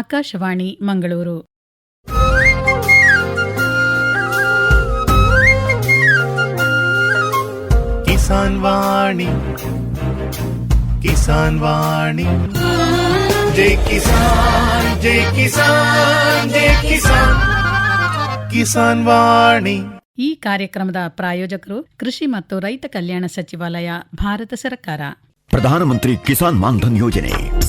ಆಕಾಶವಾಣಿ ಮಂಗಳೂರು. ಕಿಸಾನ್ ವಾಣಿ ಕಿಸಾನ್ ವಾಣಿ. ಜೈ ಕಿಸಾನ್ ಜೈ ಕಿಸಾನ್ ಜೈ ಕಿಸಾನ್. ಕಿಸಾನ್ ವಾಣಿ. ಈ ಕಾರ್ಯಕ್ರಮದ ಪ್ರಾಯೋಜಕರು ಕೃಷಿ ಮತ್ತು ರೈತ ಕಲ್ಯಾಣ ಸಚಿವಾಲಯ ಭಾರತ ಸರ್ಕಾರ. ಪ್ರಧಾನಮಂತ್ರಿ ಕಿಸಾನ್ ಮಾನ್ಧನ್ ಯೋಜನೆ.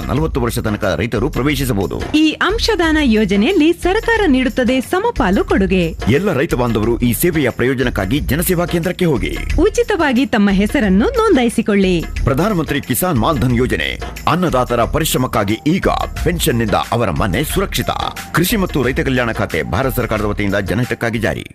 ನಲವತ್ತು ವರ್ಷ ತನಕ ರೈತರು ಪ್ರವೇಶಿಸಬಹುದು. ಈ ಅಂಶದಾನ ಯೋಜನೆಯಲ್ಲಿ ಸರ್ಕಾರ ನೀಡುತ್ತದೆ ಸಮಪಾಲು ಕೊಡುಗೆ. ಎಲ್ಲ ರೈತ ಬಾಂಧವರು ಈ ಸೇವೆಯ ಪ್ರಯೋಜನಕ್ಕಾಗಿ ಜನಸೇವಾ ಕೇಂದ್ರಕ್ಕೆ ಹೋಗಿ. ಉಚಿತವಾಗಿ ತಮ್ಮ ಹೆಸರನ್ನು ನೋಂದಾಯಿಸಿಕೊಳ್ಳಿ. ಪ್ರಧಾನಮಂತ್ರಿ ಕಿಸಾನ್ ಮಾನ್ಧನ್ ಯೋಜನೆ ಅನ್ನದಾತರ ಪರಿಶ್ರಮಕ್ಕಾಗಿ ಈಗ ಪೆನ್ಷನ್ನಿಂದ ಅವರ ಮನೆ ಸುರಕ್ಷಿತ. ಕೃಷಿ ಮತ್ತು ರೈತ ಕಲ್ಯಾಣ ಖಾತೆ ಭಾರತ ಸರ್ಕಾರದ ವತಿಯಿಂದ ಜನಹಿತಕ್ಕಾಗಿ ಜಾರಿ.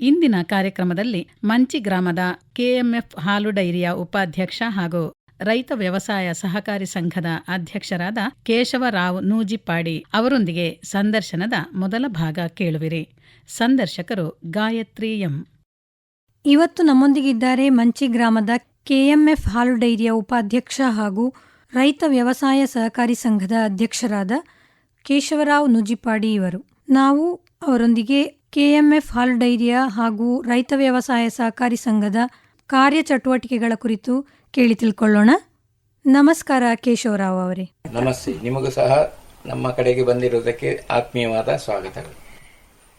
ಇಂದಿನ ಕಾರ್ಯಕ್ರಮದಲ್ಲಿ ಮಂಚಿ ಗ್ರಾಮದ ಕೆಎಂಎಫ್ ಹಾಲು ಡೈರಿಯ ಉಪಾಧ್ಯಕ್ಷ ಹಾಗೂ ರೈತ ವ್ಯವಸಾಯ ಸಹಕಾರಿ ಸಂಘದ ಅಧ್ಯಕ್ಷರಾದ ಕೇಶವರಾವ್ ನೂಜಿಪ್ಪಾಡಿ ಅವರೊಂದಿಗೆ ಸಂದರ್ಶನದ ಮೊದಲ ಭಾಗ ಕೇಳುವಿರಿ. ಸಂದರ್ಶಕರು ಗಾಯತ್ರಿ ಎಂ. ಇವತ್ತು ನಮ್ಮೊಂದಿಗಿದ್ದಾರೆ ಮಂಚಿ ಗ್ರಾಮದ ಕೆಎಂಎಫ್ ಹಾಲು ಡೈರಿಯ ಉಪಾಧ್ಯಕ್ಷ ಹಾಗೂ ರೈತ ವ್ಯವಸಾಯ ಸಹಕಾರಿ ಸಂಘದ ಅಧ್ಯಕ್ಷರಾದ ಕೇಶವರಾವ್ ನುಜಿಪಾಡಿ ಇವರು. ನಾವು ಅವರೊಂದಿಗೆ ಕೆಎಂಎಫ್ ಹಾಲು ಡೈರಿಯ ಹಾಗೂ ರೈತ ವ್ಯವಸಾಯ ಸಹಕಾರಿ ಸಂಘದ ಕಾರ್ಯಚಟುವಟಿಕೆಗಳ ಕುರಿತು ಕೇಳಿ ತಿಳ್ಕೊಳ್ಳೋಣ. ನಮಸ್ಕಾರ ಕೇಶವರಾವ್ ಅವರೇ. ನಮಸ್ತೆ. ನಿಮಗೂ ಸಹ ನಮ್ಮ ಕಡೆಗೆ ಬಂದಿರುವುದಕ್ಕೆ ಆತ್ಮೀಯವಾದ ಸ್ವಾಗತಗಳು.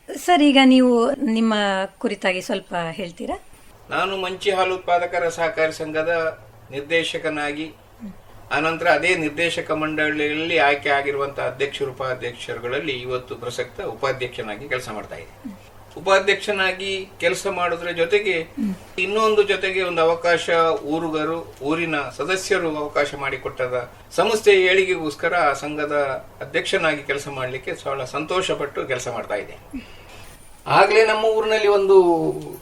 ಸರ್ ಈಗ ನೀವು ನಿಮ್ಮ ಕುರಿತಾಗಿ ಸ್ವಲ್ಪ ಹೇಳ್ತೀರಾ? ನಾನು ಮಂಚಿ ಹಾಲು ಉತ್ಪಾದಕರ ಸಹಕಾರಿ ಸಂಘದ ನಿರ್ದೇಶಕನಾಗಿ ಅನಂತರ ಅದೇ ನಿರ್ದೇಶಕ ಮಂಡಳಿಯಲ್ಲಿ ಆಯ್ಕೆ ಆಗಿರುವಂತಹ ಅಧ್ಯಕ್ಷರು ಉಪಾಧ್ಯಕ್ಷರುಗಳಲ್ಲಿ ಇವತ್ತು ಪ್ರಸಕ್ತ ಉಪಾಧ್ಯಕ್ಷನಾಗಿ ಕೆಲಸ ಮಾಡ್ತಾ ಇದ್ದೆ ಉಪಾಧ್ಯಕ್ಷನಾಗಿ ಕೆಲಸ ಮಾಡೋದ್ರ ಜೊತೆಗೆ ಇನ್ನೊಂದು ಜೊತೆಗೆ ಒಂದು ಅವಕಾಶ ಊರುಗರು, ಊರಿನ ಸದಸ್ಯರು ಅವಕಾಶ ಮಾಡಿಕೊಟ್ಟದ ಸಂಸ್ಥೆಯ ಏಳಿಗೆಗೋಸ್ಕರ ಆ ಸಂಘದ ಅಧ್ಯಕ್ಷನಾಗಿ ಕೆಲಸ ಮಾಡಲಿಕ್ಕೆ ಬಹಳ ಸಂತೋಷಪಟ್ಟು ಕೆಲಸ ಮಾಡ್ತಾ ಇದೆ. ಆಗ್ಲೇ ನಮ್ಮ ಊರಿನಲ್ಲಿ ಒಂದು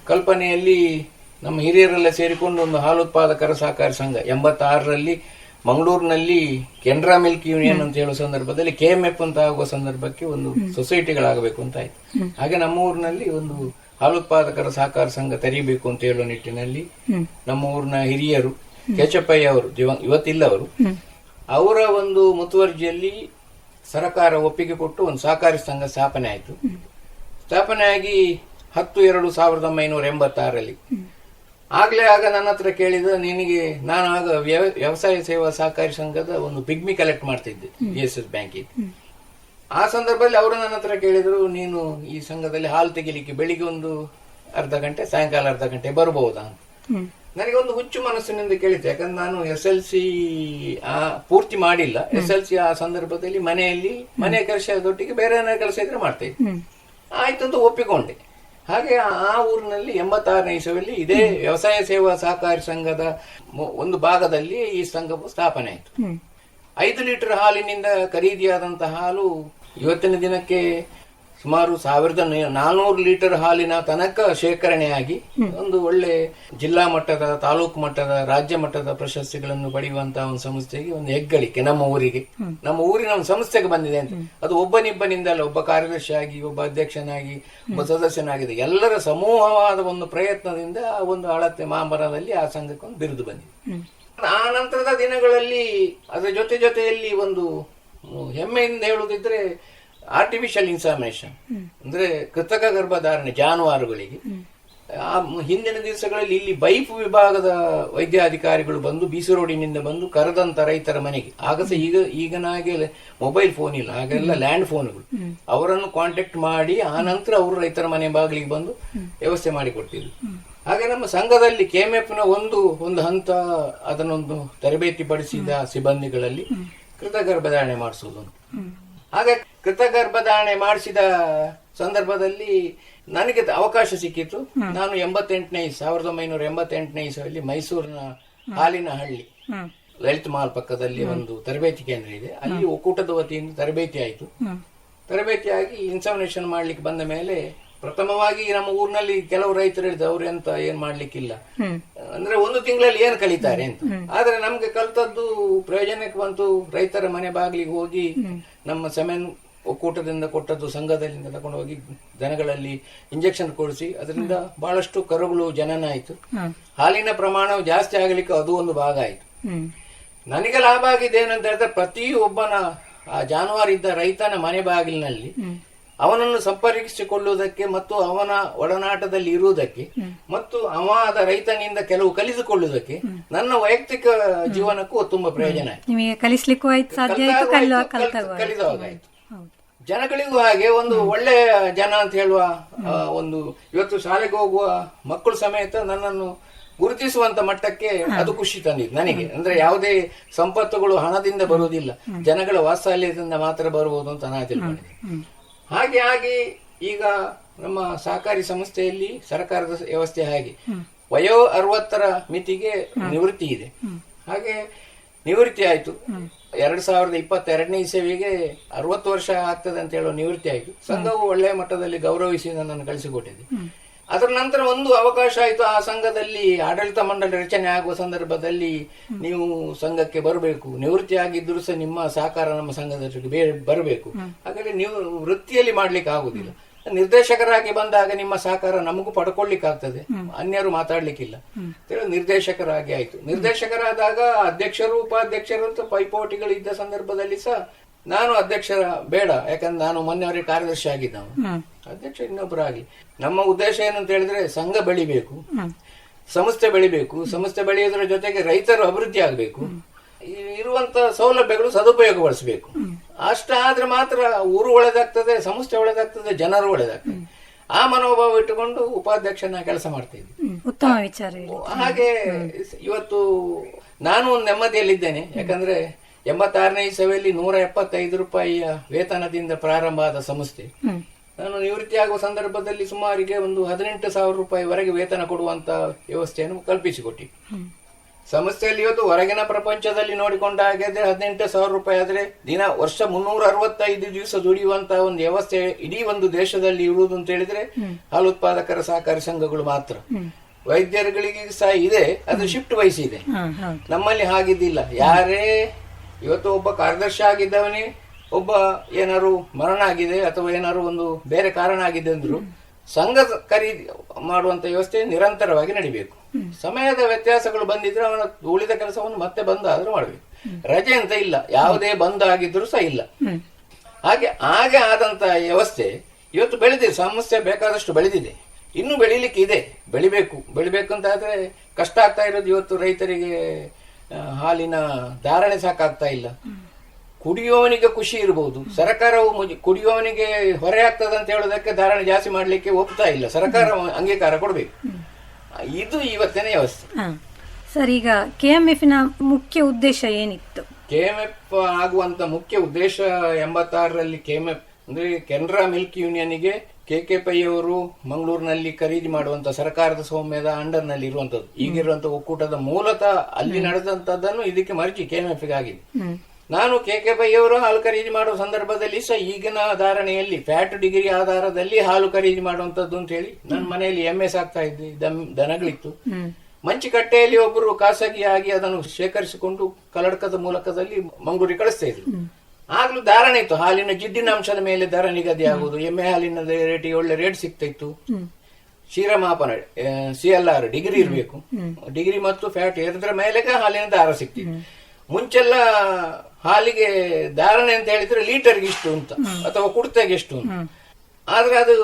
ಕಲ್ಪನೆಯಲ್ಲಿ ನಮ್ಮ ಹಿರಿಯರೆಲ್ಲ ಸೇರಿಕೊಂಡು ಒಂದು ಹಾಲು ಉತ್ಪಾದಕರ ಸಹಕಾರಿ ಸಂಘ ಎಂಬತ್ತಾರರಲ್ಲಿ ಮಂಗಳೂರಿನಲ್ಲಿ ಕೆನರಾ ಮಿಲ್ಕ್ ಯೂನಿಯನ್ ಅಂತ ಹೇಳುವ ಸಂದರ್ಭದಲ್ಲಿ ಕೆಎಂಎಫ್ ಅಂತ ಆಗುವ ಸಂದರ್ಭಕ್ಕೆ ಒಂದು ಸೊಸೈಟಿಗಳಾಗಬೇಕು ಅಂತ ಆಯ್ತು. ಹಾಗೆ ನಮ್ಮ ಊರಿನಲ್ಲಿ ಒಂದು ಹಾಲು ಉತ್ಪಾದಕರ ಸಹಕಾರ ಸಂಘ ತೆರೀಬೇಕು ಅಂತ ಹೇಳುವ ನಿಟ್ಟಿನಲ್ಲಿ ನಮ್ಮ ಊರಿನ ಹಿರಿಯರು ಕೆಚಪ್ಪಯ್ಯ ಅವರು ಇವತ್ತಿಲ್ಲ ಅವರು ಅವರ ಒಂದು ಮುತುವರ್ಜಿಯಲ್ಲಿ ಸರ್ಕಾರ ಒಪ್ಪಿಗೆ ಕೊಟ್ಟು ಒಂದು ಸಹಕಾರಿ ಸಂಘ ಸ್ಥಾಪನೆ ಆಯಿತು. ಸ್ಥಾಪನೆ ಆಗಿ ಹತ್ತು ಎರಡು ಸಾವಿರದ ಒಂಬೈನೂರ ಎಂಬತ್ತಾರರಲ್ಲಿ ಆಗ್ಲೇ ಆಗ ನನ್ನ ಹತ್ರ ಕೇಳಿದ ನಿನಗೆ ನಾನು ಆಗ ವ್ಯವ- ವ್ಯವಸಾಯ ಸೇವಾ ಸಹಕಾರಿ ಸಂಘದ ಒಂದು ಪಿಗ್ಮಿ ಕಲೆಕ್ಟ್ ಮಾಡ್ತಿದ್ದೆ ಬಿ ಎಸ್ ಎಸ್ ಬ್ಯಾಂಕ್ ಆ ಸಂದರ್ಭದಲ್ಲಿ ಅವರು ನನ್ನ ಹತ್ರ ಕೇಳಿದ್ರು ನೀನು ಈ ಸಂಘದಲ್ಲಿ ಹಾಲು ತೆಗಿಲಿಕ್ಕೆ ಬೆಳಿಗ್ಗೆ ಒಂದು ಅರ್ಧ ಗಂಟೆ ಸಾಯಂಕಾಲ ಅರ್ಧ ಗಂಟೆ ಬರಬಹುದಾ ಅಂತ. ನನಗೆ ಒಂದು ಹುಚ್ಚು ಮನಸ್ಸಿನಿಂದ ಕೇಳಿದ್ದೆ ಯಾಕಂದ್ರೆ ನಾನು ಎಸ್ ಎಲ್ ಸಿ ಪೂರ್ತಿ ಮಾಡಿಲ್ಲ. ಎಸ್ ಎಲ್ ಸಿ ಆ ಸಂದರ್ಭದಲ್ಲಿ ಮನೆಯಲ್ಲಿ ಮನೆ ಕೆಲಸದೊಟ್ಟಿಗೆ ಬೇರೆ ಏನಾದ್ರು ಕೆಲಸ ಇದ್ರೆ ಮಾಡ್ತಾ ಇದ್ದೆ. ಆಯ್ತು ಅಂತ ಒಪ್ಪಿಕೊಂಡೆ. ಹಾಗೆ ಆ ಊರಿನಲ್ಲಿ ಎಂಬತ್ತಾರನೇ ಇಸವಿಯಲ್ಲಿ ಇದೇ ವ್ಯವಸಾಯ ಸೇವಾ ಸಹಕಾರಿ ಸಂಘದ ಒಂದು ಭಾಗದಲ್ಲಿ ಈ ಸಂಘವು ಸ್ಥಾಪನೆ ಆಯಿತು. ಐದು ಲೀಟರ್ ಹಾಲಿನಿಂದ ಖರೀದಿಯಾದಂತಹ ಹಾಲು ಇವತ್ತಿನ ದಿನಕ್ಕೆ ಸುಮಾರು ಸಾವಿರದ ನಾನೂರು ಲೀಟರ್ ಹಾಲಿನ ತನಕ ಶೇಖರಣೆಯಾಗಿ ಒಂದು ಒಳ್ಳೆ ಜಿಲ್ಲಾ ಮಟ್ಟದ ತಾಲೂಕು ಮಟ್ಟದ ರಾಜ್ಯ ಮಟ್ಟದ ಪ್ರಶಸ್ತಿಗಳನ್ನು ಪಡೆಯುವಂತಹ ಒಂದು ಸಂಸ್ಥೆಗೆ ಒಂದು ಹೆಗ್ಗಳಿಕೆ ನಮ್ಮ ಊರಿಗೆ. ನಮ್ಮ ಊರಿನ ಒಂದು ಸಂಸ್ಥೆಗೆ ಬಂದಿದೆ ಅಂತ. ಅದು ಒಬ್ಬನಿಬ್ಬನಿಂದಲ್ಲ ಒಬ್ಬ ಕಾರ್ಯದರ್ಶಿಯಾಗಿ ಒಬ್ಬ ಅಧ್ಯಕ್ಷನಾಗಿ ಒಬ್ಬ ಸದಸ್ಯನಾಗಿದೆ. ಎಲ್ಲರ ಸಮೂಹವಾದ ಒಂದು ಪ್ರಯತ್ನದಿಂದ ಆ ಒಂದು ಅಳತೆ ಮಾಮರದಲ್ಲಿ ಆ ಸಂಘಕ್ಕೆ ಒಂದು ಬಿರುದು ಬಂದಿದೆ. ಆ ನಂತರದ ದಿನಗಳಲ್ಲಿ ಅದರ ಜೊತೆ ಜೊತೆಯಲ್ಲಿ ಒಂದು ಹೆಮ್ಮೆಯಿಂದ ಹೇಳುದಿದ್ರೆ ಆರ್ಟಿಫಿಷಿಯಲ್ ಇನ್ಸಾಮಿನೇಷನ್ ಅಂದ್ರೆ ಕೃತಕ ಗರ್ಭಧಾರಣೆ ಜಾನುವಾರುಗಳಿಗೆ. ಆ ಹಿಂದಿನ ದಿವಸಗಳಲ್ಲಿ ಇಲ್ಲಿ ಬೈಪ್ ವಿಭಾಗದ ವೈದ್ಯಾಧಿಕಾರಿಗಳು ಬಂದು ಬೀಸು ರೋಡಿನಿಂದ ಬಂದು ಕರೆದಂತ ರೈತರ ಮನೆಗೆ. ಆಗ ಸಹ ಈಗ ಈಗನಾಗೆ ಮೊಬೈಲ್ ಫೋನ್ ಇಲ್ಲ. ಹಾಗೆಲ್ಲ ಲ್ಯಾಂಡ್ ಫೋನ್ಗಳು ಅವರನ್ನು ಕಾಂಟ್ಯಾಕ್ಟ್ ಮಾಡಿ ಆ ನಂತರ ಅವರು ರೈತರ ಮನೆ ಬಾಗಿಲಿಗೆ ಬಂದು ವ್ಯವಸ್ಥೆ ಮಾಡಿಕೊಡ್ತಿದ್ರು. ಹಾಗೆ ನಮ್ಮ ಸಂಘದಲ್ಲಿ ಕೆಎಂಎಫ್ನ ಒಂದು ಒಂದು ಹಂತ ಅದನ್ನೊಂದು ತರಬೇತಿ ಪಡಿಸಿದ ಸಿಬ್ಬಂದಿಗಳಲ್ಲಿ ಕೃತಗರ್ಭಧಾರಣೆ ಮಾಡಿಸುವುದು ಹಾಗೆ ಕೃತಗರ್ಭಧಾರಣೆ ಮಾಡಿಸಿದ ಸಂದರ್ಭದಲ್ಲಿ ನನಗೆ ಅವಕಾಶ ಸಿಕ್ಕಿತು. ನಾನು ಎಂಬತ್ತೆಂಟನೇ ಸಾವಿರದ ಒಂಬೈನೂರ ಎಂಬತ್ತೆಂಟನೇ ಇಸವಿಯಲ್ಲಿ ಮೈಸೂರಿನ ಹಾಲಿನ ಹಳ್ಳಿ ಲಲಿತ್ ಮಾಲ್ ಪಕ್ಕದಲ್ಲಿ ಒಂದು ತರಬೇತಿ ಕೇಂದ್ರ ಇದೆ. ಅಲ್ಲಿ ಒಕ್ಕೂಟದ ವತಿಯಿಂದ ತರಬೇತಿ ಆಯಿತು. ತರಬೇತಿ ಆಗಿ ಇನ್ಸಾಮಿನೇಷನ್ ಮಾಡ್ಲಿಕ್ಕೆ ಬಂದ ಮೇಲೆ ಪ್ರಥಮವಾಗಿ ನಮ್ಮ ಊರಿನಲ್ಲಿ ಕೆಲವು ರೈತರು ಹೇಳಿದ್ರು ಅವ್ರು ಎಂತ ಏನ್ ಮಾಡ್ಲಿಕ್ಕಿಲ್ಲ. ಅಂದ್ರೆ ಒಂದು ತಿಂಗಳಲ್ಲಿ ಏನ್ ಕಲಿತಾರೆ ಅಂತ. ಆದ್ರೆ ನಮ್ಗೆ ಕಲ್ತದ್ದು ಪ್ರಯೋಜನಕ್ಕೆ ಬಂತು ರೈತರ ಮನೆ ಬಾಗಿಲಿಗೆ ಹೋಗಿ ನಮ್ಮ ಸೆಮೆನ್ ಒಕ್ಕೂಟದಿಂದ ಕೊಟ್ಟದ್ದು ಸಂಘದಲ್ಲಿ ತಗೊಂಡು ಹೋಗಿ ದನಗಳಲ್ಲಿ ಇಂಜೆಕ್ಷನ್ ಕೊಡಿಸಿ ಅದರಿಂದ ಬಹಳಷ್ಟು ಕರುಗಳು ಜನನ ಆಯ್ತು. ಹಾಲಿನ ಪ್ರಮಾಣ ಜಾಸ್ತಿ ಆಗಲಿಕ್ಕೆ ಅದು ಒಂದು ಭಾಗ ಆಯ್ತು. ನನಗೆ ಲಾಭ ಆಗಿದೆ ಏನಂತ ಹೇಳಿದ್ರೆ ಪ್ರತಿಯೊಬ್ಬನ ಆ ಜಾನುವಾರಿದ್ದ ರೈತನ ಮನೆ ಬಾಗಿಲಿನಲ್ಲಿ ಅವನನ್ನು ಸಂಪರ್ಕಿಸಿಕೊಳ್ಳುವುದಕ್ಕೆ ಮತ್ತು ಅವನ ಒಡನಾಟದಲ್ಲಿ ಇರುವುದಕ್ಕೆ ಮತ್ತು ಅವಾದ ರೈತನಿಂದ ಕೆಲವು ಕಲಿಸಿಕೊಳ್ಳುವುದಕ್ಕೆ ನನ್ನ ವೈಯಕ್ತಿಕ ಜೀವನಕ್ಕೂ ತುಂಬಾ ಪ್ರಯೋಜನ ಆಯ್ತು. ನಿಮಗೆ ಕಲಿಸ್ಲಿಕ್ಕೂ ಆಯ್ತು ಸಾಧ್ಯ ಆಯ್ತು ಕಲಿಯುವ ಕಲ್ತಾಗ ಜನಗಳಿಗೂ ಹಾಗೆ ಒಂದು ಒಳ್ಳೆ ಜನ ಅಂತ ಹೇಳುವ ಒಂದು ಇವತ್ತು ಶಾಲೆಗೆ ಹೋಗುವ ಮಕ್ಕಳು ಸಮೇತ ನನ್ನನ್ನು ಗುರುತಿಸುವಂತ ಮಟ್ಟಕ್ಕೆ ಅದು ಖುಷಿ ತಂದಿದ್ದು ನನಗೆ. ಅಂದ್ರೆ ಯಾವುದೇ ಸಂಪತ್ತುಗಳು ಹಣದಿಂದ ಬರುವುದಿಲ್ಲ. ಜನಗಳ ವಾತ್ಸಲ್ಯದಿಂದ ಮಾತ್ರ ಬರುವುದು ಅಂತ ನಾನು ತಿಳ್ಕೊಂಡಿದ್ದೆ ಹಾಗೆ ಹಾಗೆ ಈಗ ನಮ್ಮ ಸಹಕಾರಿ ಸಂಸ್ಥೆಯಲ್ಲಿ ಸರ್ಕಾರದ ವ್ಯವಸ್ಥೆ ಹಾಗೆ. ವಯೋ ಅರವತ್ತರ ಮಿತಿಗೆ ನಿವೃತ್ತಿ ಇದೆ. ಹಾಗೆ ನಿವೃತ್ತಿ ಆಯ್ತು. ಎರಡು ಸಾವಿರದ ಇಪ್ಪತ್ತೆರಡನೇ ಇಸವಿಗೆ ಅರವತ್ತು ವರ್ಷ ಆಗ್ತದೆ ಅಂತ ಹೇಳುವ ನಿವೃತ್ತಿ ಆಯ್ತು. ಸಂಘವು ಒಳ್ಳೆಯ ಮಟ್ಟದಲ್ಲಿ ಗೌರವಿಸಿ ನನ್ನನ್ನು ಕಳಿಸಿಕೊಟ್ಟಿದೆ. ಅದರ ನಂತರ ಒಂದು ಅವಕಾಶ ಆಯಿತು. ಆ ಸಂಘದಲ್ಲಿ ಆಡಳಿತ ಮಂಡಳಿ ರಚನೆ ಆಗುವ ಸಂದರ್ಭದಲ್ಲಿ ನೀವು ಸಂಘಕ್ಕೆ ಬರಬೇಕು. ನಿವೃತ್ತಿ ಆಗಿದ್ರು ಸಹ ನಿಮ್ಮ ಸಹಕಾರ ನಮ್ಮ ಸಂಘದ ಬೇರೆ ಬರಬೇಕು. ಹಾಗಾದ್ರೆ ನೀವು ವೃತ್ತಿಯಲ್ಲಿ ಮಾಡ್ಲಿಕ್ಕೆ ಆಗುದಿಲ್ಲ ನಿರ್ದೇಶಕರಾಗಿ ಬಂದಾಗ ನಿಮ್ಮ ಸಹಕಾರ ನಮಗೂ ಪಡ್ಕೊಳ್ಳಿಕ್ಕಾಗ್ತದೆ. ಅನ್ಯರು ಮಾತಾಡ್ಲಿಕ್ಕಿಲ್ಲ. ನಿರ್ದೇಶಕರಾಗಿ ಆಯ್ತು. ನಿರ್ದೇಶಕರಾದಾಗ ಅಧ್ಯಕ್ಷರು ಉಪಾಧ್ಯಕ್ಷರು ಅಂತ ಪೈಪೋಟಿಗಳು ಇದ್ದ ಸಂದರ್ಭದಲ್ಲಿ ಸಹ ನಾನು ಅಧ್ಯಕ್ಷರ ಬೇಡ ಯಾಕಂದ್ರೆ ನಾನು ಮೊನ್ನೆವರೆಗೆ ಕಾರ್ಯದರ್ಶಿ ಆಗಿದ್ದವನು. ಅಧ್ಯಕ್ಷ ಇನ್ನೊಬ್ಬರಾಗಿ ನಮ್ಮ ಉದ್ದೇಶ ಏನಂತ ಹೇಳಿದ್ರೆ ಸಂಘ ಬೆಳಿಬೇಕು ಸಂಸ್ಥೆ ಬೆಳಿಬೇಕು ಸಂಸ್ಥೆ ಬೆಳೆಯೋದ್ರ ಜೊತೆಗೆ ರೈತರು ಅಭಿವೃದ್ಧಿ ಆಗಬೇಕು. ಇರುವಂತ ಸೌಲಭ್ಯಗಳು ಸದುಪಯೋಗಪಡಿಸಬೇಕು. ಅಷ್ಟ ಆದ್ರೆ ಮಾತ್ರ ಊರು ಒಳ್ಳೇದಾಗ್ತದೆ ಸಂಸ್ಥೆ ಒಳ್ಳೇದಾಗ್ತದೆ ಜನರು ಒಳ್ಳೇದಾಗ್ತದೆ. ಆ ಮನೋಭಾವ ಇಟ್ಟುಕೊಂಡು ಉಪಾಧ್ಯಕ್ಷನ ಕೆಲಸ ಮಾಡ್ತಾ ಇದ್ದೆ ಉತ್ತಮ ವಿಚಾರ. ಹಾಗೆ ಇವತ್ತು ನಾನು ಒಂದು ನೆಮ್ಮದಿಯಲ್ಲಿದ್ದೇನೆ. ಯಾಕಂದ್ರೆ ಎಂಬತ್ತಾರನೇ ಇಸವಿಯಲ್ಲಿ ನೂರ ಎಪ್ಪತ್ತೈದು ರೂಪಾಯಿಯ ವೇತನದಿಂದ ಪ್ರಾರಂಭ ಆದ ಸಂಸ್ಥೆ. ನಾನು ನಿವೃತ್ತಿ ಆಗುವ ಸಂದರ್ಭದಲ್ಲಿ ಸುಮಾರಿಗೆ ಒಂದು ಹದಿನೆಂಟು ಸಾವಿರ ರೂಪಾಯಿವರೆಗೆ ವೇತನ ಕೊಡುವಂತ ವ್ಯವಸ್ಥೆಯನ್ನು ಕಲ್ಪಿಸಿಕೊಟ್ಟಿ. ಸಂಸ್ಥೆಯಲ್ಲಿ ಇವತ್ತು ಹೊರಗಿನ ಪ್ರಪಂಚದಲ್ಲಿ ನೋಡಿಕೊಂಡ ಹಾಗಾದ್ರೆ ಹದಿನೆಂಟು ಸಾವಿರ ರೂಪಾಯಿ ಆದ್ರೆ ದಿನ ವರ್ಷ ಮುನ್ನೂರ ಅರವತ್ತೈದು ದಿವಸ ದುಡಿಯುವಂತಹ ಒಂದು ವ್ಯವಸ್ಥೆ ಇಡೀ ಒಂದು ದೇಶದಲ್ಲಿ ಇರುವುದು ಅಂತ ಹೇಳಿದ್ರೆ ಹಾಲು ಉತ್ಪಾದಕರ ಸಹಕಾರಿ ಸಂಘಗಳು ಮಾತ್ರ. ವೈದ್ಯರುಗಳಿಗೆ ಸಹ ಇದೆ ಅದು ಶಿಫ್ಟ್ ವಹಿಸಿದೆ ನಮ್ಮಲ್ಲಿ ಹಾಗಿದ್ದಿಲ್ಲ. ಯಾರೇ ಇವತ್ತು ಒಬ್ಬ ಕಾರ್ಯದರ್ಶಿ ಆಗಿದ್ದವನೇ ಒಬ್ಬ ಏನಾರು ಮರಣ ಆಗಿದೆ ಅಥವಾ ಏನಾರು ಒಂದು ಬೇರೆ ಕಾರಣ ಆಗಿದೆ ಅಂದ್ರು ಸಂಘ ಖರೀದಿ ಮಾಡುವಂತ ವ್ಯವಸ್ಥೆ ನಿರಂತರವಾಗಿ ನಡಿಬೇಕು. ಸಮಯದ ವ್ಯತ್ಯಾಸಗಳು ಬಂದಿದ್ರೆ ಅವನ ಉಳಿದ ಕೆಲಸವನ್ನು ಮತ್ತೆ ಬಂದ್ ಆದ್ರೂ ಮಾಡಬೇಕು. ರಜೆ ಅಂತ ಇಲ್ಲ. ಯಾವುದೇ ಬಂದ್ ಆಗಿದ್ರು ಸಹ ಇಲ್ಲ. ಹಾಗೆ ಹಾಗೆ ಆದಂತ ವ್ಯವಸ್ಥೆ ಇವತ್ತು ಬೆಳೆದಿದೆ. ಸಮಸ್ಯೆ ಬೇಕಾದಷ್ಟು ಬೆಳೆದಿದೆ. ಇನ್ನು ಬೆಳಿಲಿಕ್ಕೆ ಇದೆ ಬೆಳಿಬೇಕು. ಬೆಳಿಬೇಕು ಅಂತ ಆದ್ರೆ ಕಷ್ಟ ಆಗ್ತಾ ಇರೋದು ಇವತ್ತು ರೈತರಿಗೆ ಹಾಲಿನ ಧಾರಣೆ ಸಾಕಾಗ್ತಾ ಇಲ್ಲ. ಕುಡಿಯುವವನಿಗೆ ಖುಷಿ ಇರಬಹುದು ಸರ್ಕಾರವು ಕುಡಿಯುವವನಿಗೆ ಹೊರೆ ಆಗ್ತದೆ ಅಂತ ಹೇಳೋದಕ್ಕೆ ಧಾರಣೆ ಜಾಸ್ತಿ ಮಾಡ್ಲಿಕ್ಕೆ ಒಪ್ತಾ ಇಲ್ಲ. ಸರ್ಕಾರ ಅಂಗೀಕಾರ ಕೊಡಬೇಕು. ಇದು ಇವತ್ತಿನ ವ್ಯವಸ್ಥೆ. ಸರ್ ಈಗ ಕೆ ಎಂ ಎಫ್ನ ಮುಖ್ಯ ಉದ್ದೇಶ ಏನಿತ್ತು? ಕೆಎಂಎಫ್ ಆಗುವಂತ ಮುಖ್ಯ ಉದ್ದೇಶ ಎಂಬತ್ತಾರರಲ್ಲಿ ಕೆಎಂಎಫ್ ಅಂದ್ರೆ ಕೆನರಾ ಮಿಲ್ಕ್ ಯೂನಿಯನ್ಗೆ ಕೆ ಅವರು ಮಂಗಳೂರಿನಲ್ಲಿ ಖರೀದಿ ಮಾಡುವಂತ ಸರ್ಕಾರದ ಸೌಮ್ಯದ ಅಂಡರ್ನಲ್ಲಿ ಇರುವಂತದ್ದು ಈಗಿರುವಂತ ಒಕ್ಕೂಟದ ಮೂಲತಃ ಅಲ್ಲಿ ನಡೆದಂತದ್ದನ್ನು ಇದಕ್ಕೆ ಮರ್ಜಿ ಕೆಎಂಎಫ್ ಆಗಿದೆ ನಾನು ಕೆ ಕೆ ಪೈ ಅವರು ಹಾಲು ಖರೀದಿ ಮಾಡುವ ಸಂದರ್ಭದಲ್ಲಿ ಸಹ ಈಗಿನ ಧಾರಣೆಯಲ್ಲಿ ಫ್ಯಾಟ್ ಡಿಗ್ರಿ ಆಧಾರದಲ್ಲಿ ಹಾಲು ಖರೀದಿ ಮಾಡುವಂತದ್ದು ಅಂತ ಹೇಳಿ ನನ್ನ ಮನೆಯಲ್ಲಿ ಎಂ ಎಸ್ ಇದ್ದೆ ಇದ್ದ ದನಗಳಿತ್ತು. ಮಂಚಿಕಟ್ಟೆಯಲ್ಲಿ ಒಬ್ಬರು ಖಾಸಗಿಯಾಗಿ ಅದನ್ನು ಶೇಖರಿಸಿಕೊಂಡು ಕಲ್ಲಡಕದ ಮೂಲಕದಲ್ಲಿ ಮಂಗಳೂರಿಗೆ ಕಳಿಸ್ತಾ ಇದ್ರು. ಆಗ್ಲೂ ಧಾರಣೆ ಇತ್ತು. ಹಾಲಿನ ಜಿಡ್ಡಿನ ಅಂಶದ ಮೇಲೆ ದರ ನಿಗದಿ ಆಗುವುದು. ಎಮ್ಮೆ ಹಾಲಿನ ರೇಟಿಗೆ ಒಳ್ಳೆ ರೇಟ್ ಸಿಗ್ತಾ ಇತ್ತು ಕ್ಷೀರಮಾಪನ ಸಿ ಎಲ್ ಆರ್ ಡಿಗ್ರಿ ಇರಬೇಕು. ಡಿಗ್ರಿ ಮತ್ತು ಫ್ಯಾಟ್ ಎರಡರ ಮೇಲೆ ಹಾಲಿನ ದಾರ ಸಿಗ್ತಿತ್ತು. ಮುಂಚೆಲ್ಲ ಹಾಲಿಗೆ ಧಾರಣೆ ಅಂತ ಹೇಳಿದ್ರೆ ಲೀಟರ್ಗೆ ಇಷ್ಟು ಅಂತ ಅಥವಾ ಕುಡ್ತೆಗೆ ಎಷ್ಟು ಅಂತ. ಆದ್ರೆ ಅದು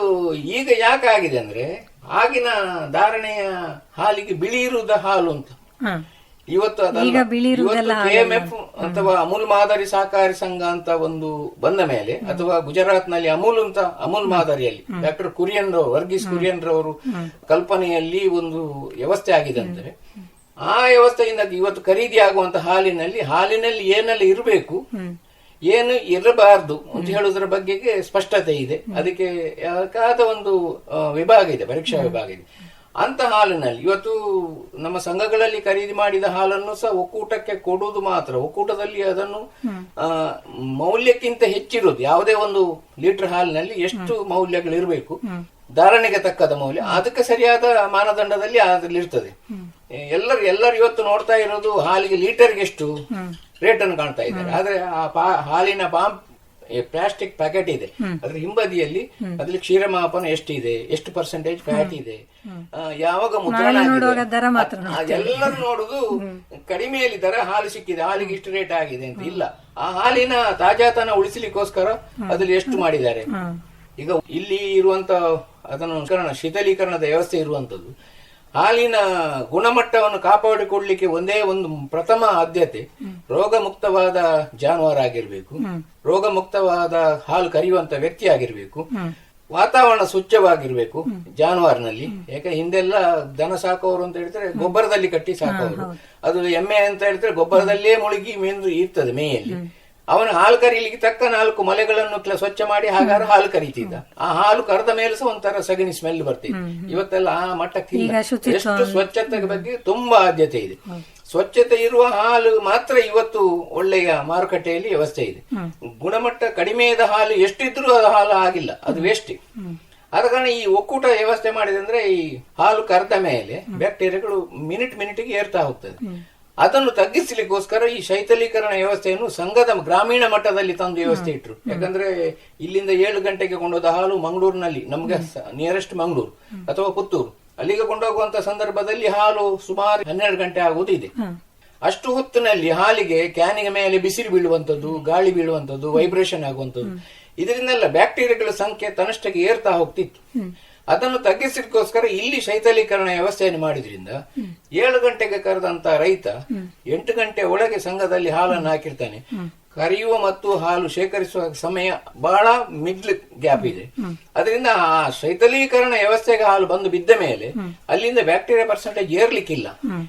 ಈಗ ಯಾಕೆ ಆಗಿದೆ ಅಂದ್ರೆ ಆಗಿನ ಧಾರಣೆಯ ಹಾಲಿಗೆ ಬಿಳಿ ಇರುವುದ ಹಾಲು ಅಂತ. ಇವತ್ತು. ಈಗ ಬಿಳಿ ಇರುವುದೆಲ್ಲ ಅಥವಾ ಅಮೂಲ್ ಮಾದರಿ ಸಹಕಾರಿ ಸಂಘ ಅಂತ ಒಂದು ಬಂದ ಮೇಲೆ ಅಥವಾ ಗುಜರಾತ್ನಲ್ಲಿ ಅಮೂಲ್ ಅಂತ ಅಮೂಲ್ ಮಾದರಿಯಲ್ಲಿ ಡಾಕ್ಟರ್ ಕುರಿಯನ್ ರವರು ವರ್ಗೀಸ್ ಕುರಿಯನ್ ರವರು ಕಲ್ಪನೆಯಲ್ಲಿ ಒಂದು ವ್ಯವಸ್ಥೆ ಆಗಿದೆ ಅಂದ್ರೆ ಆ ವ್ಯವಸ್ಥೆಯಿಂದ ಇವತ್ತು ಖರೀದಿ ಆಗುವಂತ ಹಾಲಿನಲ್ಲಿ ಹಾಲಿನಲ್ಲಿ ಏನೆಲ್ಲ ಇರಬೇಕು ಏನು ಇರಬಾರ್ದು ಅಂತ ಹೇಳುವುದರ ಬಗ್ಗೆಗೆ ಸ್ಪಷ್ಟತೆ ಇದೆ. ಅದಕ್ಕೆ ಯಾಕಾದ ಒಂದು ವಿಭಾಗ ಇದೆ ಪರೀಕ್ಷಾ ವಿಭಾಗ ಇದೆ. ಅಂತ ಹಾಲಿನಲ್ಲಿ. ಇವತ್ತು ನಮ್ಮ ಸಂಘಗಳಲ್ಲಿ ಖರೀದಿ ಮಾಡಿದ ಹಾಲನ್ನು ಸಹ ಒಕ್ಕೂಟಕ್ಕೆ ಕೊಡುವುದು ಮಾತ್ರ. ಒಕ್ಕೂಟದಲ್ಲಿ ಅದನ್ನು ಮೌಲ್ಯಕ್ಕಿಂತ ಹೆಚ್ಚಿರುವುದು ಯಾವುದೇ ಒಂದು ಲೀಟರ್ ಹಾಲಿನಲ್ಲಿ ಎಷ್ಟು ಮೌಲ್ಯಗಳಿರಬೇಕು. ಧಾರಣೆಗೆ ತಕ್ಕದ ಮೌಲ್ಯ. ಅದಕ್ಕೆ ಸರಿಯಾದ ಮಾನದಂಡದಲ್ಲಿ ಅದ್ರಲ್ಲಿ ಇರ್ತದೆ ಎಲ್ಲರೂ ಎಲ್ಲರೂ ಇವತ್ತು ನೋಡ್ತಾ ಇರೋದು ಹಾಲಿಗೆ ಲೀಟರ್ಗೆ ಎಷ್ಟು ರೇಟ್ ಅನ್ನು ಕಾಣ್ತಾ ಇದ್ದಾರೆ. ಆದ್ರೆ ಆ ಪಾ- ಹಾಲಿನ ಪಾಂಪ್ ಪ್ಲಾಸ್ಟಿಕ್ ಪ್ಯಾಕೆಟ್ ಇದೆ. ಅದ್ರ ಹಿಂಬದಿಯಲ್ಲಿ ಅದ್ರಲ್ಲಿ ಕ್ಷೀರಮಾಪನ ಎಷ್ಟಿದೆ ಎಷ್ಟು ಪರ್ಸೆಂಟೇಜ್ ಫ್ಯಾಟ್ ಇದೆ? ಯಾವಾಗ ಮುದ್ರಣ ಎಲ್ಲರೂ ನೋಡುದು ಕಡಿಮೆಯಲ್ಲಿ ದರ ಹಾಲು ಸಿಕ್ಕಿದೆ. ಹಾಲಿಗೆ ಇಷ್ಟು ರೇಟ್ ಆಗಿದೆ ಅಂತ. ಇಲ್ಲ. ಆ ಹಾಲಿನ ತಾಜಾತನ ಉಳಿಸಲಿಕ್ಕೋಸ್ಕರ ಅದ್ರಲ್ಲಿ ಎಷ್ಟು ಮಾಡಿದ್ದಾರೆ? ಈಗ ಇಲ್ಲಿ ಇರುವಂತ ಅದನ್ನು ಕರಣ ಶೀತಲೀಕರಣದ ವ್ಯವಸ್ಥೆ ಇರುವಂತದ್ದು ಹಾಲಿನ ಗುಣಮಟ್ಟವನ್ನು ಕಾಪಾಡಿಕೊಳ್ಳಲಿಕ್ಕೆ ಒಂದೇ ಒಂದು ಪ್ರಥಮ ಆದ್ಯತೆ ರೋಗ ಮುಕ್ತವಾದ ಜಾನುವಾರಾಗಿರ್ಬೇಕು ರೋಗ ಮುಕ್ತವಾದ ಹಾಲು ಕರೆಯುವಂತ ವ್ಯಕ್ತಿ ಆಗಿರ್ಬೇಕು. ವಾತಾವರಣ ಸ್ವಚ್ಛವಾಗಿರ್ಬೇಕು ಜಾನುವಾರಿನಲ್ಲಿ. ಯಾಕೆ ಹಿಂದೆಲ್ಲ ದನ ಸಾಕೋರು ಅಂತ ಹೇಳಿದ್ರೆ ಗೊಬ್ಬರದಲ್ಲಿ ಕಟ್ಟಿ ಸಾಕೋರು ಅದು ಎಮ್ಮೆ ಅಂತ ಹೇಳಿದ್ರೆ ಗೊಬ್ಬರದಲ್ಲೇ ಮುಳುಗಿ ಮೇಂದು ಇರ್ತದೆ ಮೇಯಲ್ಲಿ. ಅವನು ಹಾಲು ಕರೀಲಿಕ್ಕೆ ತಕ್ಕ ನಾಲ್ಕು ಮಲೆಗಳನ್ನು ಕ್ಲ- ಸ್ವಚ್ಛ ಮಾಡಿ ಹಾಗಾದ್ರೆ ಹಾಲು ಕರೀತಿದ್ದ. ಆ ಹಾಲು ಕರೆದ ಮೇಲೆ ಸಹ ಒಂಥರ ಸಗಣಿ ಸ್ಮೆಲ್ ಬರ್ತಿತ್ತು. ಇವತ್ತೆಲ್ಲ ಆ ಮಟ್ಟಕ್ಕಿಲ್ಲ. ಎಷ್ಟು ಸ್ವಚ್ಛತೆ ಬಗ್ಗೆ ತುಂಬಾ ಆದ್ಯತೆ ಇದೆ. ಸ್ವಚ್ಛತೆ ಇರುವ ಹಾಲು ಮಾತ್ರ ಇವತ್ತು ಒಳ್ಳೆಯ ಮಾರುಕಟ್ಟೆಯಲ್ಲಿ ವ್ಯವಸ್ಥೆ ಇದೆ. ಗುಣಮಟ್ಟ ಕಡಿಮೆಯಾದ ಹಾಲು ಎಷ್ಟಿದ್ರೂ ಅದು ಹಾಲು ಆಗಿಲ್ಲ. ಅದು ವೇಸ್ಟ್ ಆದ ಕಾರಣ ಈ ಒಕ್ಕೂಟ ವ್ಯವಸ್ಥೆ ಮಾಡಿದೆ ಅಂದ್ರೆ ಈ ಹಾಲು ಕರೆದ ಮೇಲೆ ಬ್ಯಾಕ್ಟೀರಿಯಾಗಳು ಮಿನಿಟ್ ಮಿನಿಟ್ಗೆ ಏರ್ತಾ ಹೋಗ್ತದೆ. ಅದನ್ನು ತಗ್ಗಿಸಲಿಕ್ಕೋಸ್ಕರ ಈ ಶೈಥಲೀಕರಣ ವ್ಯವಸ್ಥೆಯನ್ನು ಸಂಘದ ಗ್ರಾಮೀಣ ಮಟ್ಟದಲ್ಲಿ ತಂದು ವ್ಯವಸ್ಥೆ ಇಟ್ರು. ಯಾಕಂದ್ರೆ ಇಲ್ಲಿಂದ ಏಳು ಗಂಟೆಗೆ ಕೊಂಡೋದ ಹಾಲು ಮಂಗಳೂರಿನಲ್ಲಿ ನಮ್ಗೆ ನಿಯರೆಸ್ಟ್ ಮಂಗಳೂರು ಅಥವಾ ಪುತ್ತೂರು. ಅಲ್ಲಿಗೆ ಕೊಂಡೋಗುವಂತ ಸಂದರ್ಭದಲ್ಲಿ ಹಾಲು ಸುಮಾರು ಹನ್ನೆರಡು ಗಂಟೆ ಆಗುವುದಿದೆ ಅಷ್ಟು ಹೊತ್ತಿನಲ್ಲಿ ಹಾಲಿಗೆ ಕ್ಯಾನಿಗೆ ಮೇಲೆ ಬಿಸಿಲು ಬೀಳುವಂತದ್ದು ಗಾಳಿ ಬೀಳುವಂತದ್ದು ವೈಬ್ರೇಷನ್ ಆಗುವಂತದ್ದು ಇದರಿಂದೆಲ್ಲ ಬ್ಯಾಕ್ಟೀರಿಯಾಗಳ ಸಂಖ್ಯೆ ತನ್ನಷ್ಟಕ್ಕೆ ಏರ್ತಾ ಹೋಗ್ತಿತ್ತು. ಅದನ್ನು ತಗ್ಗಿಸಲಿಕ್ಕೋಸ್ಕರ ಇಲ್ಲಿ ಶೈಥಲೀಕರಣ ವ್ಯವಸ್ಥೆಯನ್ನು ಮಾಡಿದ್ರಿಂದ ಏಳು ಗಂಟೆಗೆ ಕರೆದಂತ ರೈತ ಎಂಟು ಗಂಟೆ ಒಳಗೆ ಸಂಘದಲ್ಲಿ ಹಾಲನ್ನು ಹಾಕಿರ್ತಾನೆ. ಕರೆಯುವ ಮತ್ತು ಹಾಲು ಶೇಖರಿಸುವ ಸಮಯ ಬಹಳ ಮಿಡ್ಲ್ ಗ್ಯಾಪ್ ಇದೆ. ಅದರಿಂದ ಆ ಶೈಥಲೀಕರಣ ವ್ಯವಸ್ಥೆಗೆ ಹಾಲು ಬಂದು ಬಿದ್ದ ಮೇಲೆ ಅಲ್ಲಿಂದ ಬ್ಯಾಕ್ಟೀರಿಯಾ ಪರ್ಸೆಂಟೇಜ್ ಏರ್ಲಿಕ್ಕಿಲ್ಲ.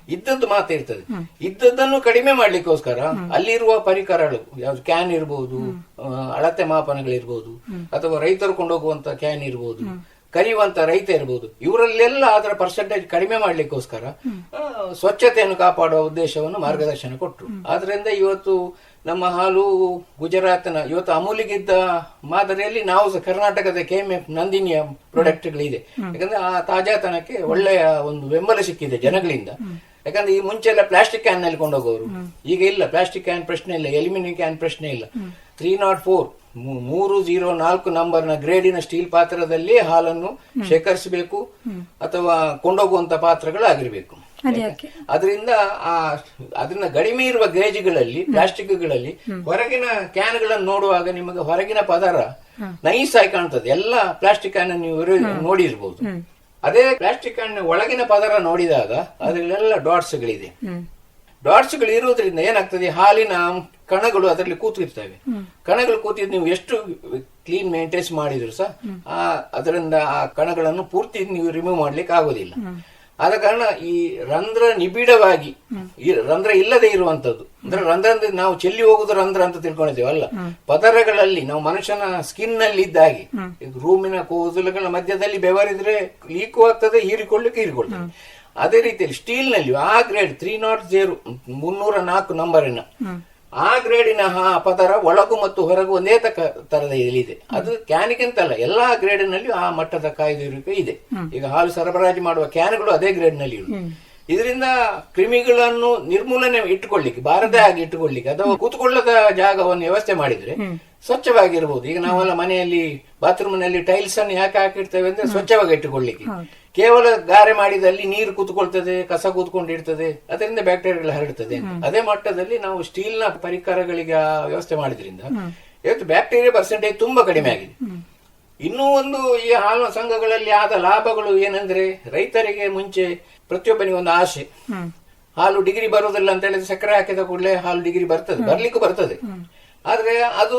ಇದ್ದದ್ದು ಮಾತ್ರ ಇರ್ತದೆ. ಇದ್ದದ್ದನ್ನು ಕಡಿಮೆ ಮಾಡ್ಲಿಕ್ಕೋಸ್ಕರ ಅಲ್ಲಿರುವ ಪರಿಕರಗಳು ಯಾವ್ದು ಕ್ಯಾನ್ ಇರಬಹುದು ಅಳತೆ ಮಾಪನಗಳಿರ್ಬೋದು ಅಥವಾ ರೈತರು ಕೊಂಡೋಗುವಂತ ಕ್ಯಾನ್ ಇರಬಹುದು ಕರೆಯುವಂತ ರೈತ ಇರಬಹುದು ಇವರಲ್ಲೆಲ್ಲ ಅದರ ಪರ್ಸೆಂಟೇಜ್ ಕಡಿಮೆ ಮಾಡ್ಲಿಕ್ಕೋಸ್ಕರ ಸ್ವಚ್ಛತೆಯನ್ನು ಕಾಪಾಡುವ ಉದ್ದೇಶವನ್ನು ಮಾರ್ಗದರ್ಶನ ಕೊಟ್ಟರು ಆದ್ರಿಂದ ಇವತ್ತು ನಮ್ಮ ಹಾಲು ಗುಜರಾತ್ನ ಇವತ್ತು ಅಮೂಲಿಗಿದ್ದ ಮಾದರಿಯಲ್ಲಿ ನಾವು ಸಹ ಕರ್ನಾಟಕದ ಕೆಎಂಎಫ್ ನಂದಿನಿಯ ಪ್ರಾಡಕ್ಟ್ಗಳಿದೆ ಯಾಕಂದ್ರೆ ಆ ತಾಜಾತನಕ್ಕೆ ಒಳ್ಳೆಯ ಒಂದು ಬೆಂಬಲ ಸಿಕ್ಕಿದೆ ಜನಗಳಿಂದ. ಯಾಕಂದ್ರೆ ಈ ಮುಂಚೆ ಎಲ್ಲ ಪ್ಲಾಸ್ಟಿಕ್ ಕ್ಯಾನ್ನಲ್ಲಿ ಕೊಂಡೋಗೋರು. ಈಗ ಇಲ್ಲ ಪ್ಲಾಸ್ಟಿಕ್ ಕ್ಯಾನ್ ಪ್ರಶ್ನೆ ಇಲ್ಲ ಎಲ್ಯೂಮಿನಿಯಂ ಕ್ಯಾನ್ ಪ್ರಶ್ನೆ ಇಲ್ಲ. ತ್ರೀ ನಾಟ್ ಫೋರ್ ಮೂರು ಜೀರೋ ನಾಲ್ಕು ನಂಬರ್ನ ಗ್ರೇಡಿನ ಸ್ಟೀಲ್ ಪಾತ್ರದಲ್ಲಿ ಹಾಲನ್ನು ಶೇಖರಿಸಬೇಕು ಅಥವಾ ಕೊಂಡೋಗುವಂತ ಪಾತ್ರಗಳು ಆಗಿರಬೇಕು ಅದರಿಂದ ಆ ಅದನ್ನ ಕಡಿಮೆ ಇರುವ ಗೇಜ್ಗಳಲ್ಲಿ ಪ್ಲಾಸ್ಟಿಕ್ಗಳಲ್ಲಿ ಹೊರಗಿನ ಕ್ಯಾನ್ಗಳನ್ನು ನೋಡುವಾಗ ನಿಮಗೆ ಹೊರಗಿನ ಪದರ ನೈಸ್ ಆಗಿ ಕಾಣ್ತದೆ. ಎಲ್ಲ ಪ್ಲಾಸ್ಟಿಕ್ ಕ್ಯಾನ್ ನೀವು ನೋಡಿರ್ಬೋದು. ಅದೇ ಪ್ಲಾಸ್ಟಿಕ್ ಕ್ಯಾನ್ ಒಳಗಿನ ಪದರ ನೋಡಿದಾಗ ಅದರಲ್ಲೆಲ್ಲ ಡಾಟ್ಸ್ಗಳಿದೆ. ಡಾಟ್ಸ್ಗಳು ಡಾಟ್ಸ್ಗಳು ಇರುವುದರಿಂದ ಏನಾಗ್ತದೆ? ಹಾಲಿನ ಕಣಗಳು ಅದರಲ್ಲಿ ಕೂತಿರ್ತವೆ ಕಣಗಳು ಕೂತಿದ್ ನೀವು ಎಷ್ಟು ಕ್ಲೀನ್ ಮೇಂಟೈನ್ಸ್ ಮಾಡಿದ್ರು ಸಹ ಆ ಅದರಿಂದ ಆ ಕಣಗಳನ್ನು ಪೂರ್ತಿ ನೀವು ರಿಮೂವ್ ಮಾಡ್ಲಿಕ್ಕೆ ಆಗೋದಿಲ್ಲ. ಆದ ಕಾರಣ ಈ ರಂಧ್ರ ನಿಬಿಡವಾಗಿ ಈ ರಂಧ್ರ ಇಲ್ಲದೆ ಇರುವಂತದ್ದು. ಅಂದ್ರೆ ರಂಧ್ರ ಅಂದ್ರೆ ನಾವು ಚೆಲ್ಲಿ ಹೋಗುದು ರಂಧ್ರ ಅಂತ ತಿಳ್ಕೊಂಡಿದ್ದೇವೆ ಅಲ್ಲ? ಪದರಗಳಲ್ಲಿ ನಾವು ಮನುಷ್ಯನ ಸ್ಕಿನ್ನಲ್ಲಿ ಇದ್ದಾಗೆ ರೂಮಿನ ಕೂದಲುಗಳ ಮಧ್ಯದಲ್ಲಿ ಬೆವರಿದ್ರೆ ಲೀಕು ಆಗ್ತದೆ ಹೀರಿಕೊಳ್ಳಿಕ್ಕೆ ಹೀರಿಕೊಳ್ತದೆ ಅದೇ ರೀತಿಯಲ್ಲಿ ಸ್ಟೀಲ್ನಲ್ಲಿ ಆ ಗ್ರೇಡ್ ತ್ರೀ ನಾಟ್ ಜೀರೋ ಮುನ್ನೂರ ನಾಲ್ಕು ನಂಬರಿನ ಆ ಗ್ರೇಡಿನ ಆ ಪದರ ಒಳಗು ಮತ್ತು ಹೊರಗು ಒಂದೇ ತಕ್ಕ ತರದ ಇದೆ ಅದು ಕ್ಯಾನಿಗಿಂತಲ್ಲ ಎಲ್ಲಾ ಗ್ರೇಡಿನಲ್ಲಿ ಆ ಮಟ್ಟದ ಕಾಯ್ದಿರುವಿಕೆ ಇದೆ. ಈಗ ಹಾಲು ಸರಬರಾಜು ಮಾಡುವ ಕ್ಯಾನ್ಗಳು ಅದೇ ಗ್ರೇಡ್ನಲ್ಲಿ ನಲ್ಲಿ ಇರುವುದು ಇದರಿಂದ ಕ್ರಿಮಿಗಳನ್ನು ನಿರ್ಮೂಲನೆ ಇಟ್ಟುಕೊಳ್ಳಿಕ್ಕೆ ಬಾರದೇ ಆಗಿ ಇಟ್ಟುಕೊಳ್ಳಿಕ್ಕೆ ಅಥವಾ ಕೂತ್ಕೊಳ್ಳದ ಜಾಗವನ್ನು ವ್ಯವಸ್ಥೆ ಮಾಡಿದ್ರೆ ಸ್ವಚ್ಛವಾಗಿರ್ಬೋದು. ಈಗ ನಾವೆಲ್ಲ ಮನೆಯಲ್ಲಿ ಬಾತ್ರೂಮ್ನಲ್ಲಿ ಟೈಲ್ಸ್ ಅನ್ನು ಯಾಕೆ ಹಾಕಿರ್ತೇವೆ ಅಂದ್ರೆ ಸ್ವಚ್ಛವಾಗಿ ಇಟ್ಟುಕೊಳ್ಳಿಕ್ಕೆ. ಕೇವಲ ಗಾರೆ ಮಾಡಿದಲ್ಲಿ ನೀರು ಕೂತ್ಕೊಳ್ತದೆ ಕಸ ಕೂತ್ಕೊಂಡಿರ್ತದೆ ಅದರಿಂದ ಬ್ಯಾಕ್ಟೀರಿಯಾಗಳು ಹರಡ್ತದೆ. ಅದೇ ಮಟ್ಟದಲ್ಲಿ ನಾವು ಸ್ಟೀಲ್ನ ಪರಿಕರಗಳಿಗೆ ವ್ಯವಸ್ಥೆ ಮಾಡಿದ್ರಿಂದ ಇವತ್ತು ಬ್ಯಾಕ್ಟೀರಿಯಾ ಪರ್ಸೆಂಟೇಜ್ ತುಂಬಾ ಕಡಿಮೆ ಆಗಿದೆ. ಇನ್ನೂ ಒಂದು ಈ ಹಾಲು ಸಂಘಗಳಲ್ಲಿ ಆದ ಲಾಭಗಳು ಏನಂದ್ರೆ ರೈತರಿಗೆ ಮುಂಚೆ ಪ್ರತಿಯೊಬ್ಬನಿಗೆ ಒಂದು ಆಸೆ. ಹಾಲು ಡಿಗ್ರಿ ಬರುವುದಿಲ್ಲ ಅಂತ ಹೇಳಿದ್ರೆ ಸಕ್ಕರೆ ಹಾಕಿದ ಕೂಡಲೇ ಹಾಲು ಡಿಗ್ರಿ ಬರ್ತದೆ ಬರ್ಲಿಕ್ಕೂ ಬರ್ತದೆ. ಆದ್ರೆ ಅದು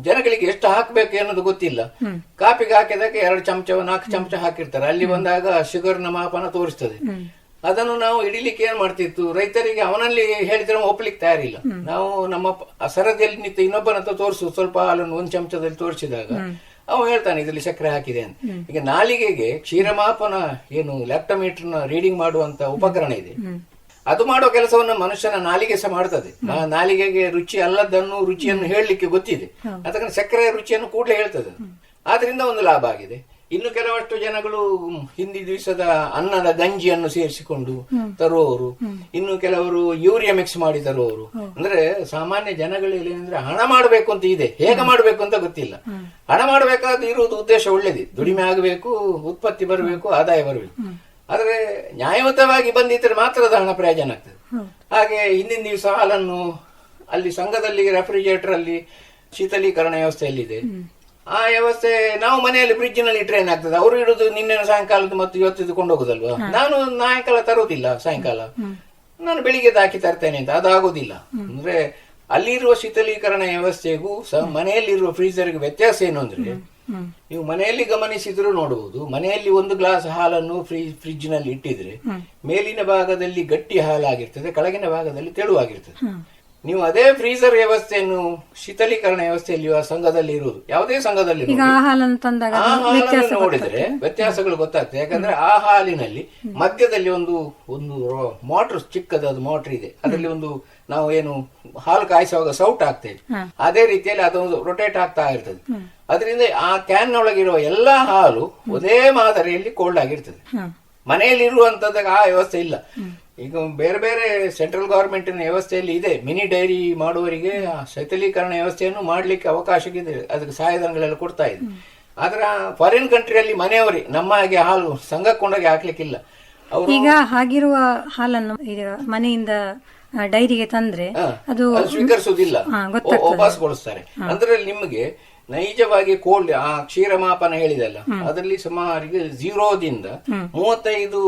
ಜನಗಳಿಗೆ ಎಷ್ಟು ಹಾಕ್ಬೇಕು ಅನ್ನೋದು ಗೊತ್ತಿಲ್ಲ. ಕಾಪಿಗೆ ಹಾಕಿದಕ್ಕೆ ಎರಡು ಚಮಚ ನಾಲ್ಕು ಚಮಚ ಹಾಕಿರ್ತಾರೆ. ಅಲ್ಲಿ ಬಂದಾಗ ಶುಗರ್ನ ಮಾಪನ ತೋರಿಸ್ತದೆ. ಅದನ್ನು ನಾವು ಹಿಡಿಲಿಕ್ಕೆ ಏನ್ ಮಾಡ್ತಿತ್ತು? ರೈತರಿಗೆ ಅವನಲ್ಲಿ ಹೇಳಿದ್ರೆ ಒಪ್ಪಲಿಕ್ಕೆ ತಯಾರಿಲ್ಲ. ನಾವು ನಮ್ಮ ಸರದಿಯಲ್ಲಿ ನಿಂತು ಇನ್ನೊಬ್ಬನ ಹತ್ರ ತೋರಿಸು ಸ್ವಲ್ಪ ಹಾಲನ್ನು ಒಂದು ಚಮಚದಲ್ಲಿ ತೋರಿಸಿದಾಗ ಅವನು ಹೇಳ್ತಾನೆ ಇದರಲ್ಲಿ ಸಕ್ಕರೆ ಹಾಕಿದೆ ಅಂತ. ಈಗ ನಾಲಿಗೆಗೆ ಕ್ಷೀರಮಾಪನ ಏನು ಲ್ಯಾಪ್ಟೋಮೀಟರ್ನ ರೀಡಿಂಗ್ ಮಾಡುವಂತ ಉಪಕರಣ ಇದೆ. ಅದು ಮಾಡೋ ಕೆಲಸವನ್ನು ಮನುಷ್ಯನ ನಾಲಿಗೆ ಸಹ ಮಾಡ್ತದೆ. ಆ ನಾಲಿಗೆಗೆ ರುಚಿ ಅಲ್ಲದನ್ನು ರುಚಿಯನ್ನು ಹೇಳಲಿಕ್ಕೆ ಗೊತ್ತಿದೆ. ಅದಕ್ಕೆ ಸಕ್ಕರೆ ರುಚಿಯನ್ನು ಕೂಡಲೇ ಹೇಳ್ತದೆ. ಆದ್ರಿಂದ ಒಂದು ಲಾಭ ಆಗಿದೆ. ಇನ್ನು ಕೆಲವಷ್ಟು ಜನಗಳು ಹಿಂದಿ ದಿವಸದ ಅನ್ನದ ಗಂಜಿಯನ್ನು ಸೇರಿಸಿಕೊಂಡು ತರುವವರು. ಇನ್ನು ಕೆಲವರು ಯೂರಿಯಾ ಮಿಕ್ಸ್ ಮಾಡಿ ತರುವವರು. ಅಂದ್ರೆ ಸಾಮಾನ್ಯ ಜನಗಳಲ್ಲಿ ಏನಂದ್ರೆ ಹಣ ಮಾಡಬೇಕು ಅಂತ ಇದೆ. ಹೇಗೆ ಮಾಡಬೇಕು ಅಂತ ಗೊತ್ತಿಲ್ಲ. ಹಣ ಮಾಡಬೇಕಾದ ಇರುವುದು ಉದ್ದೇಶ ಒಳ್ಳೇದು ದುಡಿಮೆ ಆಗಬೇಕು ಉತ್ಪತ್ತಿ ಬರಬೇಕು ಆದಾಯ ಬರಬೇಕು. ಆದ್ರೆ ನ್ಯಾಯಯುತವಾಗಿ ಬಂದಿದ್ರೆ ಮಾತ್ರ ಅದು ಹಣ ಪ್ರಯೋಜನ ಆಗ್ತದೆ. ಹಾಗೆ ಹಿಂದಿನ ದಿವಸ ಹಾಲನ್ನು ಅಲ್ಲಿ ಸಂಘದಲ್ಲಿ ರೆಫ್ರಿಜರೇಟರ್ ಅಲ್ಲಿ ಶೀತಲೀಕರಣ ವ್ಯವಸ್ಥೆಯಲ್ಲಿದೆ. ಆ ವ್ಯವಸ್ಥೆ ನಾವು ಮನೆಯಲ್ಲಿ ಫ್ರಿಡ್ಜ್ನಲ್ಲಿ ಇಟ್ರೆ ಏನಾಗ್ತದೆ ಅವರು ಇಡುದು ನಿನ್ನೆ ಸಾಯಂಕಾಲದ ಮತ್ತು ಇವತ್ತು ಕೊಂಡು ಹೋಗುದಲ್ವಾ ನಾನು ಸಾಯಂಕಾಲ ತರುವುದಿಲ್ಲ ಸಾಯಂಕಾಲ. ನಾನು ಬೆಳಿಗ್ಗೆ ಹಾಕಿ ತರ್ತೇನೆ ಅಂತ. ಅದಾಗುದಿಲ್ಲ ಅಂದ್ರೆ ಅಲ್ಲಿರುವ ಶೀತಲೀಕರಣ ವ್ಯವಸ್ಥೆಗೂ ಸಹ ಮನೆಯಲ್ಲಿರುವ ಫ್ರೀಜರ್ಗೆ ವ್ಯತ್ಯಾಸ ಏನು ಅಂದ್ರೆ ನೀವು ಮನೆಯಲ್ಲಿ ಗಮನಿಸಿದ್ರು ನೋಡುವುದು ಮನೆಯಲ್ಲಿ ಒಂದು ಗ್ಲಾಸ್ ಹಾಲನ್ನು ಫ್ರಿಜ್ ಫ್ರಿಜ್ನಲ್ಲಿ ಇಟ್ಟಿದ್ರೆ ಮೇಲಿನ ಭಾಗದಲ್ಲಿ ಗಟ್ಟಿ ಹಾಲಾಗಿರ್ತದೆ ಕೆಳಗಿನ ಭಾಗದಲ್ಲಿ ತೆಳುವಾಗಿರ್ತದೆ. ನೀವು ಅದೇ ಫ್ರೀಜರ್ ವ್ಯವಸ್ಥೆಯನ್ನು ಶೀತಲೀಕರಣ ವ್ಯವಸ್ಥೆಯಲ್ಲಿ ಆ ಸಂಘದಲ್ಲಿ ಇರುವುದು. ಯಾವುದೇ ಸಂಘದಲ್ಲಿ ನೋಡಿದ್ರೆ ವ್ಯತ್ಯಾಸಗಳು ಗೊತ್ತಾಗ್ತದೆ. ಯಾಕಂದ್ರೆ ಆ ಹಾಲಿನಲ್ಲಿ ಮಧ್ಯದಲ್ಲಿ ಒಂದು ಒಂದು ಮೋಟರ್ ಚಿಕ್ಕದಾದ ಮೋಟರ್ ಇದೆ. ಅದರಲ್ಲಿ ಒಂದು ನಾವು ಏನು ಹಾಲು ಕಾಯಿಸುವಾಗ ಸೌಟ್ ಹಾಕ್ತೇವೆ ಅದೇ ರೀತಿಯಲ್ಲಿ ಅದೊಂದು ರೊಟೇಟ್ ಆಗ್ತಾ ಇರ್ತದೆ. ಅದರಿಂದ ಆ ಕ್ಯಾನ್ ಒಳಗಿರುವ ಎಲ್ಲಾ ಹಾಲು ಒಂದೇ ಮಾದರಿಯಲ್ಲಿ ಕೋಲ್ಡ್ ಆಗಿರ್ತದೆ. ಮನೆಯಲ್ಲಿ ಇರುವಂತದಾಗ ಆ ವ್ಯವಸ್ಥೆ ಇಲ್ಲ. ಈಗ ಬೇರೆ ಬೇರೆ ಸೆಂಟ್ರಲ್ ಗವರ್ಮೆಂಟ್ ವ್ಯವಸ್ಥೆಯಲ್ಲಿ ಇದೆ. ಮಿನಿ ಡೈರಿ ಮಾಡುವವರಿಗೆ ಆ ಶೀತಲೀಕರಣ ವ್ಯವಸ್ಥೆಯನ್ನು ಮಾಡ್ಲಿಕ್ಕೆ ಅವಕಾಶ ಇದೆ ಅದಕ್ಕೆ ಸಹಾಯಧನಗಳೆಲ್ಲ ಕೊಡ್ತಾ ಇದೆ. ಆದ್ರೆ ಫಾರಿನ್ ಕಂಟ್ರಿಯಲ್ಲಿ ಮನೆಯವರೇ ನಮ್ಮ ಹಾಗೆ ಹಾಲು ಸಂಘಕ್ಕೊಂಡಾಗೆ ಹಾಕ್ಲಿಕ್ಕಿಲ್ಲ. ಅವರು ಈಗ ಹಾಗಿರುವ ಹಾಲನ್ನು ಈಗ ಮನೆಯಿಂದ ಡೈರಿಗೆ ತಂದ್ರೆ ಅದು ಸ್ವೀಕರಿಸುವುದಿಲ್ಲ. ಹಾ, ಓ- ಗೊತ್ತಾಗ್ತದೆ. ವಾಪಸ್ಗೊಳಿಸ್ತಾರೆ ಅಂದ್ರೆ ನಿಮಗೆ ನೈಜವಾಗಿ ಕೋಲ್ಡ್ ಆ ಕ್ಷೀರಮಾಪನ ಹೇಳಿದಲ್ಲ ಅದರಲ್ಲಿ ಸುಮಾರಿಗೆ ಝೀರೋದಿಂದ ಮೂವತ್ತೈದು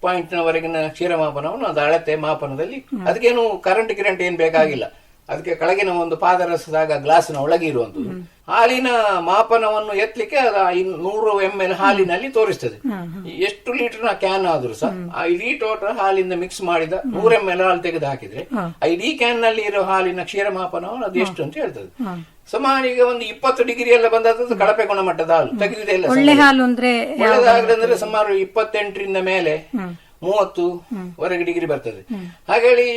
ಪಾಯಿಂಟ್ ನವರೆಗಿನ ಕ್ಷೀರಮಾಪನವನ್ನು ಅದು ಅಳತೆ ಮಾಪನದಲ್ಲಿ ಅದಕ್ಕೇನು ಕರೆಂಟ್ ಕಿರಂಟ್ ಏನ್ ಬೇಕಾಗಿಲ್ಲ. ಅದಕ್ಕೆ ಕೆಳಗಿನ ಒಂದು ಪಾದರಸದಾಗ ಗ್ಲಾಸ್ನ ಒಳಗೆ ಇರುವಂತದ್ದು ಹಾಲಿನ ಮಾಪನವನ್ನು ಎತ್ತಲಿಕ್ಕೆ ನೂರು ಎಂ ಎಲ್ ಹಾಲಿನಲ್ಲಿ ತೋರಿಸ್ತದೆ. ಎಷ್ಟು ಲೀಟರ್ನ ಕ್ಯಾನ್ ಆದ್ರೂ ಸಹ ಇಡೀ ಟೋಟಲ್ ಹಾಲಿಂದ ಮಿಕ್ಸ್ ಮಾಡಿದ ನೂರ ಎಂ ಎಲ್ ಹಾಲು ತೆಗೆದು ಹಾಕಿದ್ರೆ ಆ ಇಡೀ ಕ್ಯಾನ್ನಲ್ಲಿ ಇರೋ ಹಾಲಿನ ಕ್ಷೀರ ಮಾಪನವನ್ನು ಅದು ಎಷ್ಟು ಅಂತ ಹೇಳ್ತದೆ. ಸುಮಾರು ಈಗ ಒಂದು ಇಪ್ಪತ್ತು ಡಿಗ್ರಿ ಎಲ್ಲ ಬಂದದ್ದು ಕಳಪೆ ಗುಣಮಟ್ಟದ ಹಾಲು. ತೆಗೆದಿದೆ ಇಲ್ಲ ಒಳ್ಳೆದಾಗದಂದ್ರೆ ಸುಮಾರು ಇಪ್ಪತ್ತೆಂಟರಿಂದ ಮೇಲೆ ಮೂವತ್ತು ವರೆಗೆ ಡಿಗ್ರಿ ಬರ್ತದೆ. ಹಾಗಾಗಿ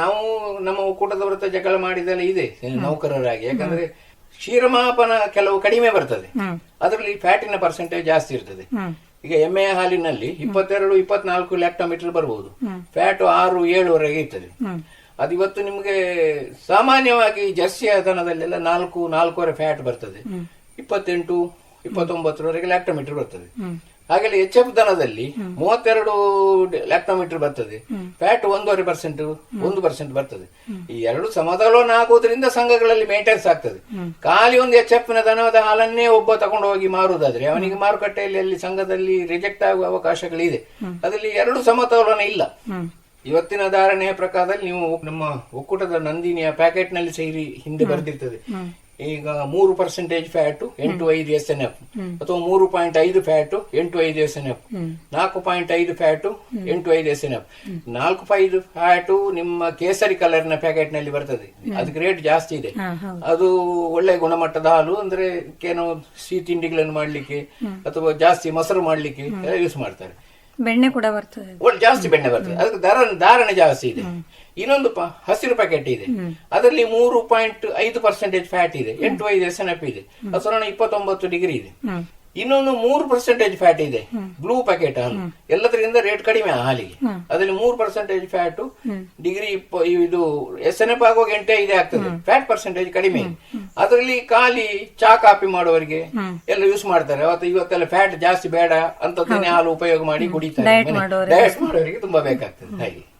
ನಾವು ನಮ್ಮ ಒಕ್ಕೂಟದ ವೃತ್ತ ಜಗಳ ಮಾಡಿದೆಲ್ಲ ಇದೆ ನೌಕರರಾಗಿ. ಯಾಕಂದ್ರೆ ಕ್ಷೀರಮಾಪನ ಕೆಲವು ಕಡಿಮೆ ಬರ್ತದೆ. ಅದರಲ್ಲಿ ಫ್ಯಾಟಿನ ಪರ್ಸೆಂಟೇಜ್ ಜಾಸ್ತಿ ಇರ್ತದೆ. ಈಗ ಎಮ್ಮೆ ಹಾಲಿನಲ್ಲಿ ಇಪ್ಪತ್ತೆರಡು ಇಪ್ಪತ್ನಾಲ್ಕು ಲ್ಯಾಕ್ಟೋಮೀಟರ್ ಬರಬಹುದು ಫ್ಯಾಟ್ ಆರು ಏಳುವರೆಗೆ ಇರ್ತದೆ. ಅದು ಇವತ್ತು ನಿಮಗೆ ಸಾಮಾನ್ಯವಾಗಿ ಜರ್ಸಿ ದನದಲ್ಲೆಲ್ಲ ನಾಲ್ಕು ನಾಲ್ಕೂವರೆ ಫ್ಯಾಟ್ ಬರ್ತದೆ. ಇಪ್ಪತ್ತೆಂಟು ಇಪ್ಪತ್ತೊಂಬತ್ತರವರೆಗೆ ಲ್ಯಾಕ್ಟೋಮೀಟರ್ ಬರ್ತದೆ. ಹಾಗೆಲ್ಲ ಎಚ್ ಎಫ್ ದನದಲ್ಲಿ ಮೂವತ್ತೆರಡು ಲ್ಯಾಕ್ಟೋಮೀಟರ್ ಬರ್ತದೆ. ಫ್ಯಾಟ್ ಒಂದೂವರೆ ಪರ್ಸೆಂಟ್ ಒಂದು ಪರ್ಸೆಂಟ್ ಬರ್ತದೆ. ಈ ಎರಡು ಸಮತೋಲನ ಆಗೋದ್ರಿಂದ ಸಂಘಗಳಲ್ಲಿ ಮೇಂಟೆನ್ಸ್ ಆಗ್ತದೆ. ಖಾಲಿ ಒಂದು ಎಚ್ ಎಫ್ನ ದನದ ಹಾಲನ್ನೇ ಒಬ್ಬ ತಗೊಂಡು ಹೋಗಿ ಮಾರುವುದಾದ್ರೆ ಅವನಿಗೆ ಮಾರುಕಟ್ಟೆಯಲ್ಲಿ ಅಲ್ಲಿ ಸಂಘದಲ್ಲಿ ರಿಜೆಕ್ಟ್ ಆಗುವ ಅವಕಾಶಗಳಿದೆ. ಅದರಲ್ಲಿ ಎರಡು ಸಮತೋಲನ ಇಲ್ಲ. ಇವತ್ತಿನ ಧಾರಣೆಯ ಪ್ರಕಾರದಲ್ಲಿ ನೀವು ನಮ್ಮ ಒಕ್ಕೂಟದ ನಂದಿನಿಯ ಪ್ಯಾಕೆಟ್ನಲ್ಲಿ ಸೇರಿ ಹಿಂದೆ ಬರೆದಿರ್ತದೆ. ಈಗ ಮೂರು ಪರ್ಸೆಂಟೇಜ್ ಫ್ಯಾಟು ಎಂಟು ಐದು ಎಸ್ ಎನ್ ಎಫ್ ಅಥವಾ ಮೂರು ಪಾಯಿಂಟ್ ಐದು ಫ್ಯಾಟು ಎಂಟು ಐದು ಎಸ್ ಎನ್ ಎಫ್ ನಾಲ್ಕು ಪಾಯಿಂಟ್ ಐದು ಫ್ಯಾಟು ಎಂಟು ಐದು ಎಸ್ ಎನ್ ಎಫ್ ನಾಲ್ಕು ಐದು ಫ್ಯಾಟು ನಿಮ್ಮ ಕೇಸರಿ ಕಲರ್ನ ಪ್ಯಾಕೆಟ್ನಲ್ಲಿ ಬರ್ತದೆ. ಅದಕ್ಕೆ ರೇಟ್ ಜಾಸ್ತಿ ಇದೆ. ಅದು ಒಳ್ಳೆ ಗುಣಮಟ್ಟದ ಹಾಲು ಅಂದ್ರೆ ಏನೋ ಸಿಹಿ ತಿಂಡಿಗಳನ್ನು ಮಾಡ್ಲಿಕ್ಕೆ ಅಥವಾ ಜಾಸ್ತಿ ಮೊಸರು ಮಾಡ್ಲಿಕ್ಕೆ ಯೂಸ್ ಮಾಡ್ತಾರೆ. ಬೆಣ್ಣೆ ಕೂಡ ಬರ್ತದೆ. ಜಾಸ್ತಿ ಬೆಣ್ಣೆ ಬರ್ತದೆ. ಅದಕ್ಕೆ ದರ ಧಾರಣೆ ಜಾಸ್ತಿ ಇದೆ. ಇನ್ನೊಂದು ಹಸಿರು ಪ್ಯಾಕೆಟ್ ಇದೆ. ಅದರಲ್ಲಿ ಮೂರು ಪಾಯಿಂಟ್ ಐದು ಪರ್ಸೆಂಟೇಜ್ ಫ್ಯಾಟ್ ಇದೆ. ಎಂಟು ಐದು ಎಸ್ ಎನ್ ಎಫ್ ಇದೆ. ಸಾಧಾರಣ ಇಪ್ಪತ್ತೊಂಬತ್ತು ಡಿಗ್ರಿ ಇದೆ. ಇನ್ನೊಂದು ಮೂರು ಪರ್ಸೆಂಟೇಜ್ ಫ್ಯಾಟ್ ಇದೆ. ಬ್ಲೂ ಪ್ಯಾಕೆಟ್ ಹಾಲು. ಎಲ್ಲದರಿಂದ ರೇಟ್ ಕಡಿಮೆ ಆ ಹಾಲಿಗೆ. ಅದರಲ್ಲಿ ಮೂರು ಪರ್ಸೆಂಟೇಜ್ ಫ್ಯಾಟ್ ಡಿಗ್ರಿ ಇದು ಎಸ್ ಎನ್ ಎಫ್ ಆಗುವಾಗ ಎಂಟೇ ಇದೆ ಆಗ್ತದೆ. ಫ್ಯಾಟ್ ಪರ್ಸೆಂಟೇಜ್ ಕಡಿಮೆ. ಅದರಲ್ಲಿ ಖಾಲಿ ಚಾ ಕಾಫಿ ಮಾಡುವವರಿಗೆ ಎಲ್ಲ ಯೂಸ್ ಮಾಡ್ತಾರೆ. ಅವತ್ತು ಇವತ್ತೆಲ್ಲ ಫ್ಯಾಟ್ ಜಾಸ್ತಿ ಬೇಡ ಅಂತದನ್ನೇ ಹಾಲು ಉಪಯೋಗ ಮಾಡಿ ಕುಡಿತಾರೆ. ಡಯಟ್ ಮಾಡುವವರಿಗೆ ತುಂಬಾ ಬೇಕಾಗ್ತದೆ. ಹಾಗೆ.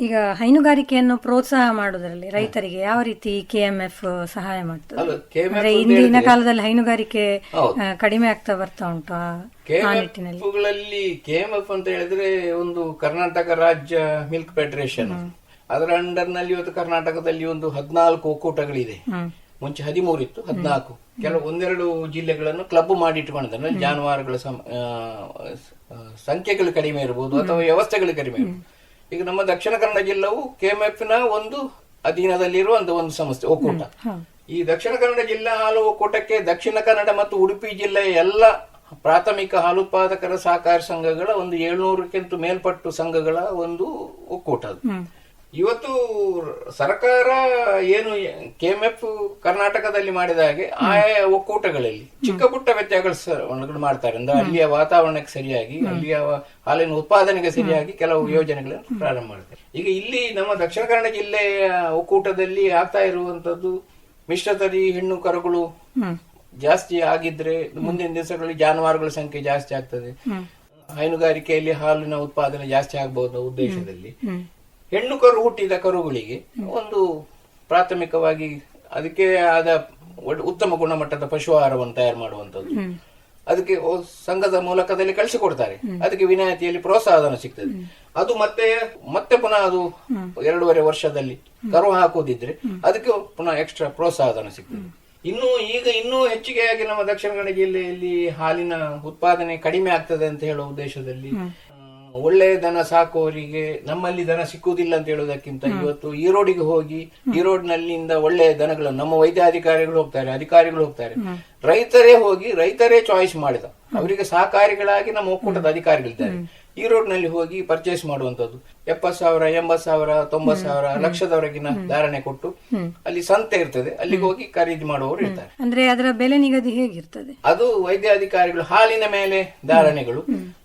ಈಗ ಹೈನುಗಾರಿಕೆಯನ್ನು ಪ್ರೋತ್ಸಾಹ ಮಾಡುವುದರಲ್ಲಿ ರೈತರಿಗೆ ಯಾವ ರೀತಿ ಕೆಎಂಎಫ್ ಸಹಾಯ ಮಾಡ್ತದೆ? ಅಂದ್ರೆ ಇಂದಿನ ಕಾಲದಲ್ಲಿ ಹೈನುಗಾರಿಕೆ ಕಡಿಮೆ ಆಗ್ತಾ ಬರ್ತಾ ಉಂಟು ಆ- ನಿಟ್ಟಿನಲ್ಲಿ? ಕೆಎಂಎಫ್ ಅಂತ ಹೇಳಿದ್ರೆ ಒಂದು ಕರ್ನಾಟಕ ರಾಜ್ಯ ಮಿಲ್ಕ್ ಫೆಡರೇಷನ್ ಅದರ ಅಂಡರ್ನಲ್ಲಿ ಇವತ್ತು ಕರ್ನಾಟಕದಲ್ಲಿ ಒಂದು ಹದಿನಾಲ್ಕು ಒಕ್ಕೂಟಗಳಿದೆ. ಮುಂಚೆ ಹದಿಮೂರು ಇತ್ತು ಹದಿನಾಲ್ಕು. ಕೆಲವು ಒಂದೆರಡು ಜಿಲ್ಲೆಗಳನ್ನು ಕ್ಲಬ್ ಮಾಡಿ ಇಟ್ಕೊಂಡಿದ್ದಾರೆ ಜಾನುವಾರುಗಳ ಸಂಖ್ಯೆಗಳು ಕಡಿಮೆ ಇರಬಹುದು ಅಥವಾ ವ್ಯವಸ್ಥೆಗಳು ಕಡಿಮೆ ಇರಬಹುದು ಈಗ ನಮ್ಮ ದಕ್ಷಿಣ ಕನ್ನಡ ಜಿಲ್ಲಾವು ಕೆಎಂಎಫ್ನ ಒಂದು ಅಧೀನದಲ್ಲಿರುವ ಒಂದು ಒಂದು ಸಂಸ್ಥೆ ಒಕ್ಕೂಟ. ಈ ದಕ್ಷಿಣ ಕನ್ನಡ ಜಿಲ್ಲಾ ಹಾಲು ಒಕ್ಕೂಟಕ್ಕೆ ದಕ್ಷಿಣ ಕನ್ನಡ ಮತ್ತು ಉಡುಪಿ ಜಿಲ್ಲೆಯ ಎಲ್ಲ ಪ್ರಾಥಮಿಕ ಹಾಲು ಉತ್ಪಾದಕರ ಸಹಕಾರ ಸಂಘಗಳ ಒಂದು ಏಳ್ನೂರಕ್ಕಿಂತ ಮೇಲ್ಪಟ್ಟು ಸಂಘಗಳ ಒಂದು ಒಕ್ಕೂಟ ಅದು. ಇವತ್ತು ಸರ್ಕಾರ ಏನು ಕೆಎಂಎಫ್ ಕರ್ನಾಟಕದಲ್ಲಿ ಮಾಡಿದ ಹಾಗೆ ಆಯಾ ಒಕ್ಕೂಟಗಳಲ್ಲಿ ಚಿಕ್ಕ ಪುಟ್ಟ ವ್ಯತ್ಯಾಸಗಳು ಮಾಡ್ತಾರೆ. ಅಂದ್ರೆ ಅಲ್ಲಿಯ ವಾತಾವರಣಕ್ಕೆ ಸರಿಯಾಗಿ ಅಲ್ಲಿಯ ಹಾಲಿನ ಉತ್ಪಾದನೆಗೆ ಸರಿಯಾಗಿ ಕೆಲವು ಯೋಜನೆಗಳನ್ನು ಪ್ರಾರಂಭ ಮಾಡ್ತಾರೆ. ಈಗ ಇಲ್ಲಿ ನಮ್ಮ ದಕ್ಷಿಣ ಕನ್ನಡ ಜಿಲ್ಲೆಯ ಒಕ್ಕೂಟದಲ್ಲಿ ಆಗ್ತಾ ಇರುವಂತದ್ದು ಮಿಶ್ರತರಿ ಹೆಣ್ಣು ಕರುಗಳು ಜಾಸ್ತಿ ಆಗಿದ್ರೆ ಮುಂದಿನ ದಿವಸಗಳಲ್ಲಿ ಜಾನುವಾರುಗಳ ಸಂಖ್ಯೆ ಜಾಸ್ತಿ ಆಗ್ತದೆ. ಹೈನುಗಾರಿಕೆಯಲ್ಲಿ ಹಾಲಿನ ಉತ್ಪಾದನೆ ಜಾಸ್ತಿ ಆಗಬಹುದು ಉದ್ದೇಶದಲ್ಲಿ. ಹೆಣ್ಣು ಕರು ಹುಟ್ಟಿದ ಕರುಗಳಿಗೆ ಒಂದು ಪ್ರಾಥಮಿಕವಾಗಿ ಅದಕ್ಕೆ ಆದ ಉತ್ತಮ ಗುಣಮಟ್ಟದ ಪಶು ಆಹಾರವನ್ನು ತಯಾರು ಮಾಡುವಂತದ್ದು ಅದಕ್ಕೆ ಸಂಘದ ಮೂಲಕದಲ್ಲಿ ಕಳಿಸಿಕೊಡ್ತಾರೆ ಅದಕ್ಕೆ ವಿನಾಯಿತಿಯಲ್ಲಿ ಪ್ರೋತ್ಸಾಹನ ಸಿಗ್ತದೆ. ಅದು ಮತ್ತೆ ಮತ್ತೆ ಪುನಃ ಅದು ಎರಡೂವರೆ ವರ್ಷದಲ್ಲಿ ಕರು ಹಾಕುವುದಿದ್ರೆ ಅದಕ್ಕೆ ಪುನಃ ಎಕ್ಸ್ಟ್ರಾ ಪ್ರೋತ್ಸಾಹನ ಸಿಗ್ತದೆ. ಇನ್ನು ಈಗ ಇನ್ನೂ ಹೆಚ್ಚಿಗೆಯಾಗಿ ನಮ್ಮ ದಕ್ಷಿಣ ಕನ್ನಡ ಜಿಲ್ಲೆಯಲ್ಲಿ ಹಾಲಿನ ಉತ್ಪಾದನೆ ಕಡಿಮೆ ಆಗ್ತದೆ ಅಂತ ಹೇಳುವ ಉದ್ದೇಶದಲ್ಲಿ ಒಳ್ಳೆ ದನ ಸಾಕುವವರಿಗೆ ನಮ್ಮಲ್ಲಿ ದನ ಸಿಕ್ಕುವುದಿಲ್ಲ ಅಂತ ಹೇಳೋದಕ್ಕಿಂತ ಇವತ್ತು ಈರೋಡಿಗೆ ಹೋಗಿ ಈ ಈರೋಡ್ನಲ್ಲಿಂದ ಒಳ್ಳೆ ದನಗಳನ್ನು ನಮ್ಮ ವೈದ್ಯಾಧಿಕಾರಿಗಳು ಹೋಗ್ತಾರೆ ಅಧಿಕಾರಿಗಳು ಹೋಗ್ತಾರೆ. ರೈತರೇ ಹೋಗಿ ರೈತರೇ ಚಾಯ್ಸ್ ಮಾಡಿದ. ಅವರಿಗೆ ಸಹಕಾರಿಗಳಾಗಿ ನಮ್ಮ ಒಕ್ಕೂಟದ ಅಧಿಕಾರಿಗಳಿದ್ದಾರೆ. ಈ ರೋಡ್ನಲ್ಲಿ ಹೋಗಿ ಪರ್ಚೇಸ್ ಮಾಡುವಂತದ್ದು ಎಪ್ಪತ್ ಸಾವಿರ ಎಂಬತ್ ಸಾವಿರ ತೊಂಬತ್ ಸಾವಿರ ಲಕ್ಷದವರೆಗಿನ ಧಾರಣೆ ಕೊಟ್ಟು ಅಲ್ಲಿ ಸಂತೆ ಇರ್ತದೆ. ಅಲ್ಲಿಗೆ ಹೋಗಿ ಖರೀದಿ ಮಾಡುವವರು ಇರ್ತಾರೆ. ಅಂದ್ರೆ ಅದರ ಬೆಲೆ ನಿಗದಿ ಹೇಗಿರ್ತದೆ? ಅದು ವೈದ್ಯಾಧಿಕಾರಿಗಳು ಹಾಲಿನ ಮೇಲೆ ಧಾರಣೆಗಳು.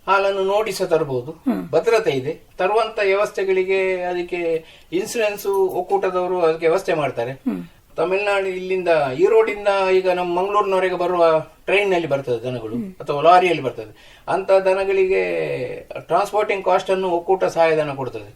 ಹಾಲನ್ನು ನೋಟಿಸ ತರಬಹುದು. ಭದ್ರತೆ ಇದೆ. ತರುವಂತ ವ್ಯವಸ್ಥೆಗಳಿಗೆ ಅದಕ್ಕೆ ಇನ್ಸೂರೆನ್ಸ್ ಒಕ್ಕೂಟದವರು ಅದಕ್ಕೆ ವ್ಯವಸ್ಥೆ ಮಾಡ್ತಾರೆ. ತಮಿಳುನಾಡು ಇಲ್ಲಿಂದ ಈರೋಡಿಂದ ಈಗ ನಮ್ಮ ಮಂಗಳೂರಿನವರೆಗೆ ಬರುವ ಟ್ರೈನ್ನಲ್ಲಿ ಬರ್ತದೆ ದನಗಳು ಅಥವಾ ಲಾರಿಯಲ್ಲಿ ಬರ್ತದೆ. ಅಂತ ದನಗಳಿಗೆ ಟ್ರಾನ್ಸ್ಪೋರ್ಟಿಂಗ್ ಕಾಸ್ಟ್ ಅನ್ನು ಒಕ್ಕೂಟ ಸಹಾಯಧನ ಕೊಡ್ತದೆ.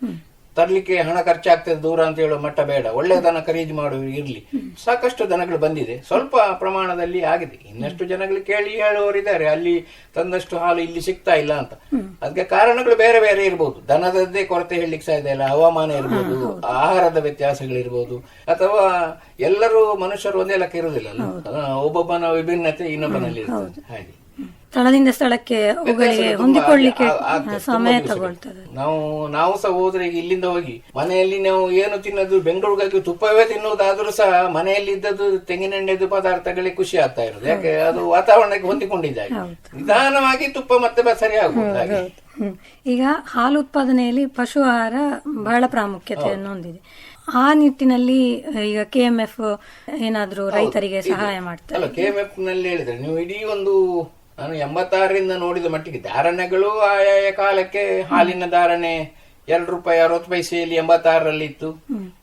ತರ್ಲಿಕ್ಕೆ ಹಣ ಖರ್ಚಾಗ್ತದೆ ದೂರ ಅಂತ ಹೇಳೋ ಮಟ್ಟ ಬೇಡ. ಒಳ್ಳೆ ದನ ಖರೀದಿ ಮಾಡುವ ಇರ್ಲಿ. ಸಾಕಷ್ಟು ದನಗಳು ಬಂದಿದೆ. ಸ್ವಲ್ಪ ಪ್ರಮಾಣದಲ್ಲಿ ಆಗಿದೆ. ಇನ್ನಷ್ಟು ಜನಗಳು ಕೇಳಿ ಹೇಳುವವರಿದ್ದಾರೆ ಅಲ್ಲಿ ತಂದಷ್ಟು ಹಾಲು ಇಲ್ಲಿ ಸಿಗ್ತಾ ಇಲ್ಲ ಅಂತ. ಅದಕ್ಕೆ ಕಾರಣಗಳು ಬೇರೆ ಬೇರೆ ಇರ್ಬೋದು. ದನದದ್ದೇ ಕೊರತೆ ಹೇಳಲಿಕ್ಕೆ ಸಾಧ್ಯ ಇಲ್ಲ. ಹವಾಮಾನ ಇರ್ಬೋದು ಆಹಾರದ ವ್ಯತ್ಯಾಸಗಳಿರ್ಬೋದು. ಅಥವಾ ಎಲ್ಲರೂ ಮನುಷ್ಯರು ಒಂದೇ ಲೆಕ್ಕ ಇರುವುದಿಲ್ಲ? ಒಬ್ಬೊಬ್ಬನ ವಿಭಿನ್ನತೆ ಇನ್ನೊಬ್ಬನಲ್ಲಿ ಇರ್ತದೆ. ಹಾಗೆ. ಸ್ಥಳದಿಂದ ಸ್ಥಳಕ್ಕೆ ಅವುಗಳಿಗೆ ಹೊಂದಿಕೊಳ್ಳಿಕ್ಕೆ ಸಮಯ. ತಗೊಳ್ತದೆ. ನಾವು ನಾವು ಸಹ ಹೋದ್ರೆ ಇಲ್ಲಿಂದ ಹೋಗಿ ಮನೆಯಲ್ಲಿ ನಾವು ಏನು ತಿನ್ನೋದು ಬೆಂಗಳೂರಿಗೆ ತುಪ್ಪವೇ ತಿನ್ನುವುದಾದ್ರೂ ಸಹ ಮನೆಯಲ್ಲಿ ಇದ್ದದ್ದು ತೆಂಗಿನೆಣ್ಣೆದು ಪದಾರ್ಥಗಳಿಗೆ ಖುಷಿ ಆಗ್ತಾ ಇರೋದು. ಯಾಕೆ ಅದು ವಾತಾವರಣಕ್ಕೆ ಹೊಂದಿಕೊಂಡಿದ್ದಾಗೆ ನಿಧಾನವಾಗಿ ತುಪ್ಪ ಮತ್ತೆ ಸರಿ ಆಗುತ್ತೆ ಈಗ ಹಾಲು ಉತ್ಪಾದನೆಯಲ್ಲಿ ಪಶು ಆಹಾರ ಬಹಳ ಪ್ರಾಮುಖ್ಯತೆಯನ್ನು ಹೊಂದಿದೆ. ಆ ನಿಟ್ಟಿನಲ್ಲಿ ಈಗ ಕೆ ಎಂ ಎಫ್ ಏನಾದ್ರೂ ರೈತರಿಗೆ ಸಹಾಯ ಮಾಡ್ತಾರೆ? ಕೆ ಎಂ ಎಫ್ನಲ್ಲಿ ಹೇಳಿದ್ರೆ ನೀವು ಇಡೀ ಒಂದು ನಾನು ಎಂಬತ್ತಾರರಿಂದ ನೋಡಿದ ಮಟ್ಟಿಗೆ ಧಾರಣೆಗಳು ಆಯಾಯ ಕಾಲಕ್ಕೆ ಹಾಲಿನ ಧಾರಣೆ ಎರಡು ರೂಪಾಯಿ ಅರವತ್ತು ಪೈಸೆಯಲ್ಲಿ ಎಂಬತ್ತಾರರಲ್ಲಿ ಇತ್ತು.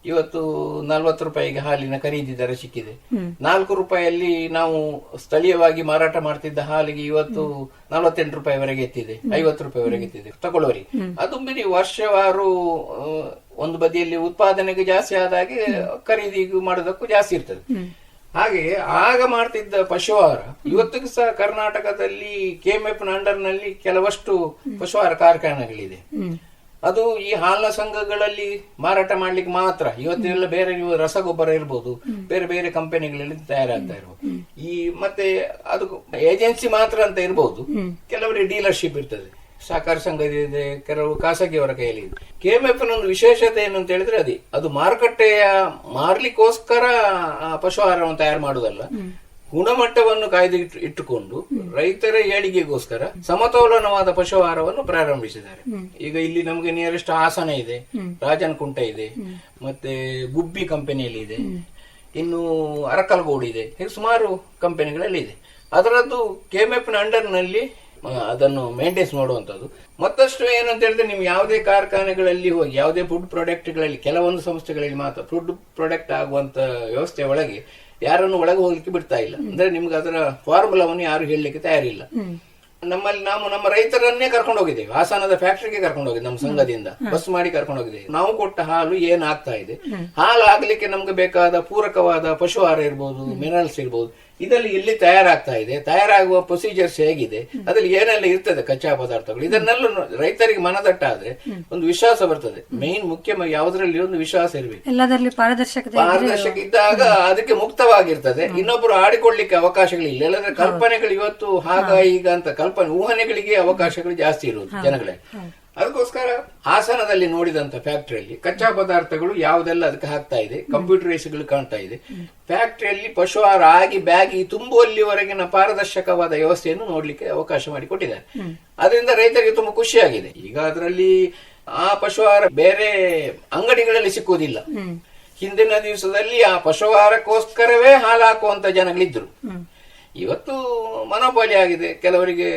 ಇವತ್ತು ನಲ್ವತ್ತು ರೂಪಾಯಿಗೆ ಹಾಲಿನ ಖರೀದಿ ದರ ಸಿಕ್ಕಿದೆ. ನಾಲ್ಕು ರೂಪಾಯಿಯಲ್ಲಿ ನಾವು ಸ್ಥಳೀಯವಾಗಿ ಮಾರಾಟ ಮಾಡ್ತಿದ್ದ ಹಾಲಿಗೆ ಇವತ್ತು ನಲವತ್ತೆಂಟು ರೂಪಾಯಿವರೆಗೆ ಎತ್ತಿದೆ. ಐವತ್ತು ರೂಪಾಯಿವರೆಗೆ ಎತ್ತಿದೆ. ತಗೊಳ್ಳೋರಿ ಅದು ಬಿಡಿ ವರ್ಷವಾರು ಒಂದು ಬದಿಯಲ್ಲಿ ಉತ್ಪಾದನೆಗೆ ಜಾಸ್ತಿ ಆದಾಗೆ ಖರೀದಿಗೂ ಮಾಡೋದಕ್ಕೂ ಜಾಸ್ತಿ ಇರ್ತದೆ. ಹಾಗೆ ಆಗ ಮಾಡ್ತಿದ್ದ ಪಶುಹಾರ ಇವತ್ತಿಗೂ ಸಹ ಕರ್ನಾಟಕದಲ್ಲಿ ಕೆಎಂಎಫ್ ಅಂಡರ್ನಲ್ಲಿ ಕೆಲವಷ್ಟು ಪಶುಹಾರ ಕಾರ್ಖಾನೆಗಳಿದೆ. ಅದು ಈ ಹಾಲಿನ ಸಂಘಗಳಲ್ಲಿ ಮಾರಾಟ ಮಾಡ್ಲಿಕ್ಕೆ ಮಾತ್ರ. ಇವತ್ತೆಲ್ಲ ಬೇರೆ ನೀವು ರಸಗೊಬ್ಬರ ಇರ್ಬೋದು ಬೇರೆ ಬೇರೆ ಕಂಪನಿಗಳಲ್ಲಿ ತಯಾರಾಗ್ತಾ ಇರ್ಬೋದು. ಈ ಮತ್ತೆ ಅದು ಏಜೆನ್ಸಿ ಮಾತ್ರ ಅಂತ ಇರ್ಬೋದು. ಕೆಲವರಿಗೆ ಡೀಲರ್ಶಿಪ್ ಇರ್ತದೆ. ಸಹಕಾರ ಸಂಘ ಇದೆ ಕೆಲವು ಖಾಸಗಿಯವರ ಕೈಯಲ್ಲಿ ಇದೆ. ಕೆಎಂಎಫ್ ಒಂದು ವಿಶೇಷತೆ ಏನು ಅಂತ ಹೇಳಿದ್ರೆ ಅದೇ. ಅದು ಮಾರುಕಟ್ಟೆಯ ಮಾರ್ಲಿಕ್ಕೋಸ್ಕರ ಪಶು ಆಹಾರವನ್ನು ತಯಾರು ಮಾಡುವುದಲ್ಲ. ಗುಣಮಟ್ಟವನ್ನು ಕಾಯ್ದು ಇಟ್ಟು- ಇಟ್ಟುಕೊಂಡು ರೈತರ ಏಳಿಗೆಗೋಸ್ಕರ ಸಮತೋಲನವಾದ ಪಶು ಆಹಾರವನ್ನು ಪ್ರಾರಂಭಿಸಿದ್ದಾರೆ ಈಗ ಇಲ್ಲಿ ನಮಗೆ ನಿಯರೆಸ್ಟ್ ಹಾಸನ ಇದೆ ರಾಜನಕುಂಟ ಇದೆ ಮತ್ತೆ ಗುಬ್ಬಿ ಕಂಪನಿಯಲ್ಲಿ ಇದೆ ಇನ್ನು ಅರಕಲ್ಗೋಡು ಇದೆ ಹೀಗೆ ಸುಮಾರು ಕಂಪನಿಗಳಲ್ಲಿ ಇದೆ. ಅದರದ್ದು ಕೆಎಂಎಫ್ನ ಅಂಡರ್ನಲ್ಲಿ ಆ, ಅದನ್ನು ಮೇಂಟೈನ್ಸ್ ಮಾಡುವಂಥದ್ದು. ಮತ್ತಷ್ಟು ಏನು ಅಂತ ಹೇಳಿದ್ರೆ ನೀವು ಯಾವುದೇ ಕಾರ್ಖಾನೆಗಳಲ್ಲಿ ಹೋಗಿ ಯಾವುದೇ ಫುಡ್ ಪ್ರಾಡಕ್ಟ್ಗಳಲ್ಲಿ ಕೆಲವೊಂದು ಸಂಸ್ಥೆಗಳಲ್ಲಿ ಮಾತ್ರ ಫುಡ್ ಪ್ರಾಡಕ್ಟ್ ಆಗುವಂತ ವ್ಯವಸ್ಥೆ ಒಳಗೆ ಯಾರನ್ನು ಒಳಗೆ ಹೋಗ್ಲಿಕ್ಕೆ ಬಿಡ್ತಾ ಇಲ್ಲ. ಅಂದ್ರೆ ನಿಮ್ಗೆ ಅದರ ಫಾರ್ಮುಲಾವನ್ನು ಯಾರು ಹೇಳಲಿಕ್ಕೆ ತಯಾರಿಲ್ಲ. ನಮ್ಮಲ್ಲಿ ನಾವು ನಮ್ಮ ರೈತರನ್ನೇ ಕರ್ಕೊಂಡು ಹೋಗಿದ್ದೇವೆ. ಹಾಸನದ ಫ್ಯಾಕ್ಟರಿಗೆ ಕರ್ಕೊಂಡು ಹೋಗಿದ್ದೆ ನಮ್ಮ ಸಂಘದಿಂದ. ಬಸ್ ಮಾಡಿ ಕರ್ಕೊಂಡು ಹೋಗಿದ್ದೇವೆ. ನಾವು ಕೊಟ್ಟ ಹಾಲು ಏನಾಗ್ತಾ ಆಗ್ತಾ ಇದೆ? ಹಾಲು ಆಗ್ಲಿಕ್ಕೆ ನಮ್ಗೆ ಬೇಕಾದ ಪೂರಕವಾದ ಪಶು ಆಹಾರ ಇರ್ಬೋದು ಮಿನರಲ್ಸ್ ಇರ್ಬೋದು. ಇದರಲ್ಲಿ ಇಲ್ಲಿ ತಯಾರಾಗ್ತಾ ಇದೆ. ತಯಾರಾಗುವ ಪ್ರೊಸೀಜರ್ಸ್ ಹೇಗಿದೆ? ಅದ್ರಲ್ಲಿ ಏನೆಲ್ಲ ಇರ್ತದೆ ಕಚ್ಚಾ ಪದಾರ್ಥಗಳು? ಇದನ್ನೆಲ್ಲ ರೈತರಿಗೆ ಮನದಟ್ಟಾದ್ರೆ ಒಂದು ವಿಶ್ವಾಸ ಬರ್ತದೆ. ಮೇನ್ ಮುಖ್ಯ ಯಾವುದರಲ್ಲಿ ಒಂದು ವಿಶ್ವಾಸ ಇರಬೇಕು. ಎಲ್ಲದರಲ್ಲಿ ಪಾರದರ್ಶಕತೆ ಪಾರದರ್ಶಕ ಇದ್ದಾಗ ಅದಕ್ಕೆ ಮುಕ್ತವಾಗಿರ್ತದೆ. ಇನ್ನೊಬ್ರು ಆಡಿಕೊಳ್ಳಿಕ್ಕೆ ಅವಕಾಶಗಳಿಲ್ಲ. ಇಲ್ಲದ್ರೆ ಕಲ್ಪನೆಗಳು ಇವತ್ತು ಹಾಗ ಈಗ ಅಂತ ಕಲ್ಪನೆ ಊಹನೆಗಳಿಗೆ ಅವಕಾಶಗಳು ಜಾಸ್ತಿ ಇರುವುದು ಜನಗಳಿಗೆ ಅದಕ್ಕೋಸ್ಕರ ಹಾಸನದಲ್ಲಿ ನೋಡಿದಂತ ಫ್ಯಾಕ್ಟ್ರಿಯಲ್ಲಿ ಕಚ್ಚಾ ಪದಾರ್ಥಗಳು ಯಾವುದೆಲ್ಲ ಅದಕ್ಕೆ ಹಾಕ್ತಾ ಇದೆ ಕಂಪ್ಯೂಟರೈಸ್ಗಳು ಕಾಣ್ತಾ ಇದೆ. ಫ್ಯಾಕ್ಟ್ರಿಯಲ್ಲಿ ಪಶು ಆಹಾರ ಆಗಿ ಬ್ಯಾಗಿ ತುಂಬುವಲ್ಲಿವರೆಗಿನ ಪಾರದರ್ಶಕವಾದ ವ್ಯವಸ್ಥೆಯನ್ನು ನೋಡ್ಲಿಕ್ಕೆ ಅವಕಾಶ ಮಾಡಿಕೊಟ್ಟಿದ್ದಾರೆ. ಅದರಿಂದ ರೈತರಿಗೆ ತುಂಬಾ ಖುಷಿಯಾಗಿದೆ. ಈಗ ಅದರಲ್ಲಿ ಆ ಪಶು ಆಹಾರ ಬೇರೆ ಅಂಗಡಿಗಳಲ್ಲಿ ಸಿಕ್ಕುವುದಿಲ್ಲ. ಹಿಂದಿನ ದಿವಸದಲ್ಲಿ ಆ ಪಶುಹಾರಕ್ಕೋಸ್ಕರವೇ ಹಾಲು ಹಾಕುವಂತ ಜನಗಳಿದ್ರು. ಇವತ್ತು ಮನೋಪಾಲಿ ಆಗಿದೆ. ಕೆಲವರಿಗೆ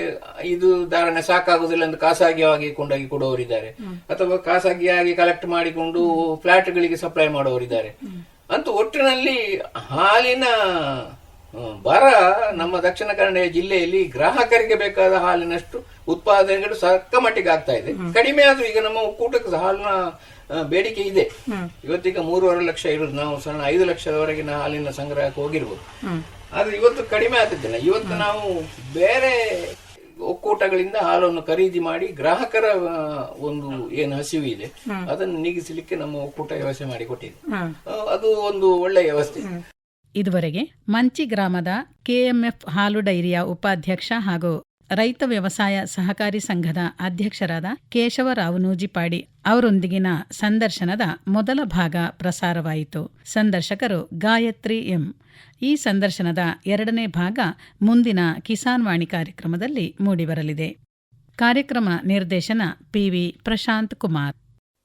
ಇದು ಧಾರಣೆ ಸಾಕಾಗುದಿಲ್ಲ ಎಂದು ಖಾಸಗಿಯಾಗಿ ಕೊಂಡೋಗಿ ಕೊಡುವವರಿದ್ದಾರೆ. ಅಥವಾ ಖಾಸಗಿಯಾಗಿ ಕಲೆಕ್ಟ್ ಮಾಡಿಕೊಂಡು ಫ್ಲಾಟ್ಗಳಿಗೆ ಸಪ್ಲೈ ಮಾಡುವವರಿದ್ದಾರೆ. ಅಂತೂ ಒಟ್ಟಿನಲ್ಲಿ ಹಾಲಿನ ಬರ ನಮ್ಮ ದಕ್ಷಿಣ ಕನ್ನಡ ಜಿಲ್ಲೆಯಲ್ಲಿ ಗ್ರಾಹಕರಿಗೆ ಬೇಕಾದ ಹಾಲಿನಷ್ಟು ಉತ್ಪಾದನೆಗಳು ಸಕ್ಕ ಮಟ್ಟಿಗೆ ಆಗ್ತಾ ಇದೆ. ಕಡಿಮೆ ಆದ್ರೂ ಈಗ ನಮ್ಮ ಒಕ್ಕೂಟಕ್ಕೆ ಹಾಲಿನ ಬೇಡಿಕೆ ಇದೆ. ಇವತ್ತೀಗ ಮೂರುವರೆ ಲಕ್ಷ ಇರೋದು. ನಾವು ಸಣ್ಣ ಐದು ಲಕ್ಷದವರೆಗಿನ ಹಾಲಿನ ಸಂಗ್ರಹಕ್ಕೆ ಹೋಗಿರ್ಬೋದು. ಆದ್ರೆ ಇವತ್ತು ಕಡಿಮೆ ಆಗ್ತಿದ್ದಿಲ್ಲ. ಇವತ್ತು ನಾವು ಬೇರೆ ಒಕ್ಕೂಟಗಳಿಂದ ಹಾಲನ್ನು ಖರೀದಿ ಮಾಡಿ ಗ್ರಾಹಕರ ಒಂದು ಏನು ಹಸಿವು ಇದೆ ಅದನ್ನು ನೀಗಿಸಲಿಕ್ಕೆ ನಮ್ಮ ಒಕ್ಕೂಟ ವ್ಯವಸ್ಥೆ ಮಾಡಿಕೊಟ್ಟಿದೆ. ಅದು ಒಂದು ಒಳ್ಳೆಯ ವ್ಯವಸ್ಥೆ. ಇದುವರೆಗೆ ಮಂಚಿ ಗ್ರಾಮದ ಕೆಎಂಎಫ್ ಹಾಲು ಡೈರಿಯ ಉಪಾಧ್ಯಕ್ಷ ಹಾಗೂ ರೈತ ವ್ಯವಸಾಯ ಸಹಕಾರಿ ಸಂಘದ ಅಧ್ಯಕ್ಷರಾದ ಕೇಶವರಾವ್ ನೂಜಿಪಾಡಿ ಅವರೊಂದಿಗಿನ ಸಂದರ್ಶನದ ಮೊದಲ ಭಾಗ ಪ್ರಸಾರವಾಯಿತು. ಸಂದರ್ಶಕರು ಗಾಯತ್ರಿ ಎಂ. ಈ ಸಂದರ್ಶನದ ಎರಡನೇ ಭಾಗ ಮುಂದಿನ ಕಿಸಾನ್ ವಾಣಿ ಕಾರ್ಯಕ್ರಮದಲ್ಲಿ ಮೂಡಿಬರಲಿದೆ. ಕಾರ್ಯಕ್ರಮ ನಿರ್ದೇಶನ ಪಿವಿ ಪ್ರಶಾಂತ್ ಕುಮಾರ್.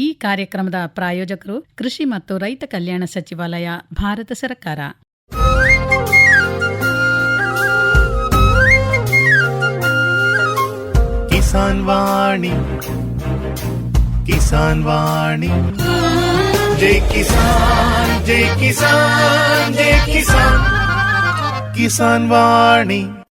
ಈ ಕಾರ್ಯಕ್ರಮದ ಪ್ರಾಯೋಜಕರು ಕೃಷಿ ಮತ್ತು ರೈತ ಕಲ್ಯಾಣ ಸಚಿವಾಲಯ, ಭಾರತ ಸರ್ಕಾರ. ಕಿಸಾನ್ ವಾಣಿ ಕಿಸಾನ್ ವಾಣಿ. ಜೈ ಕಿಸಾನ್ ಜೈ ಕಿಸಾನ್ ಜೈ ಕಿಸಾನ್. ಕಿಸಾನ್ ವಾಣಿ.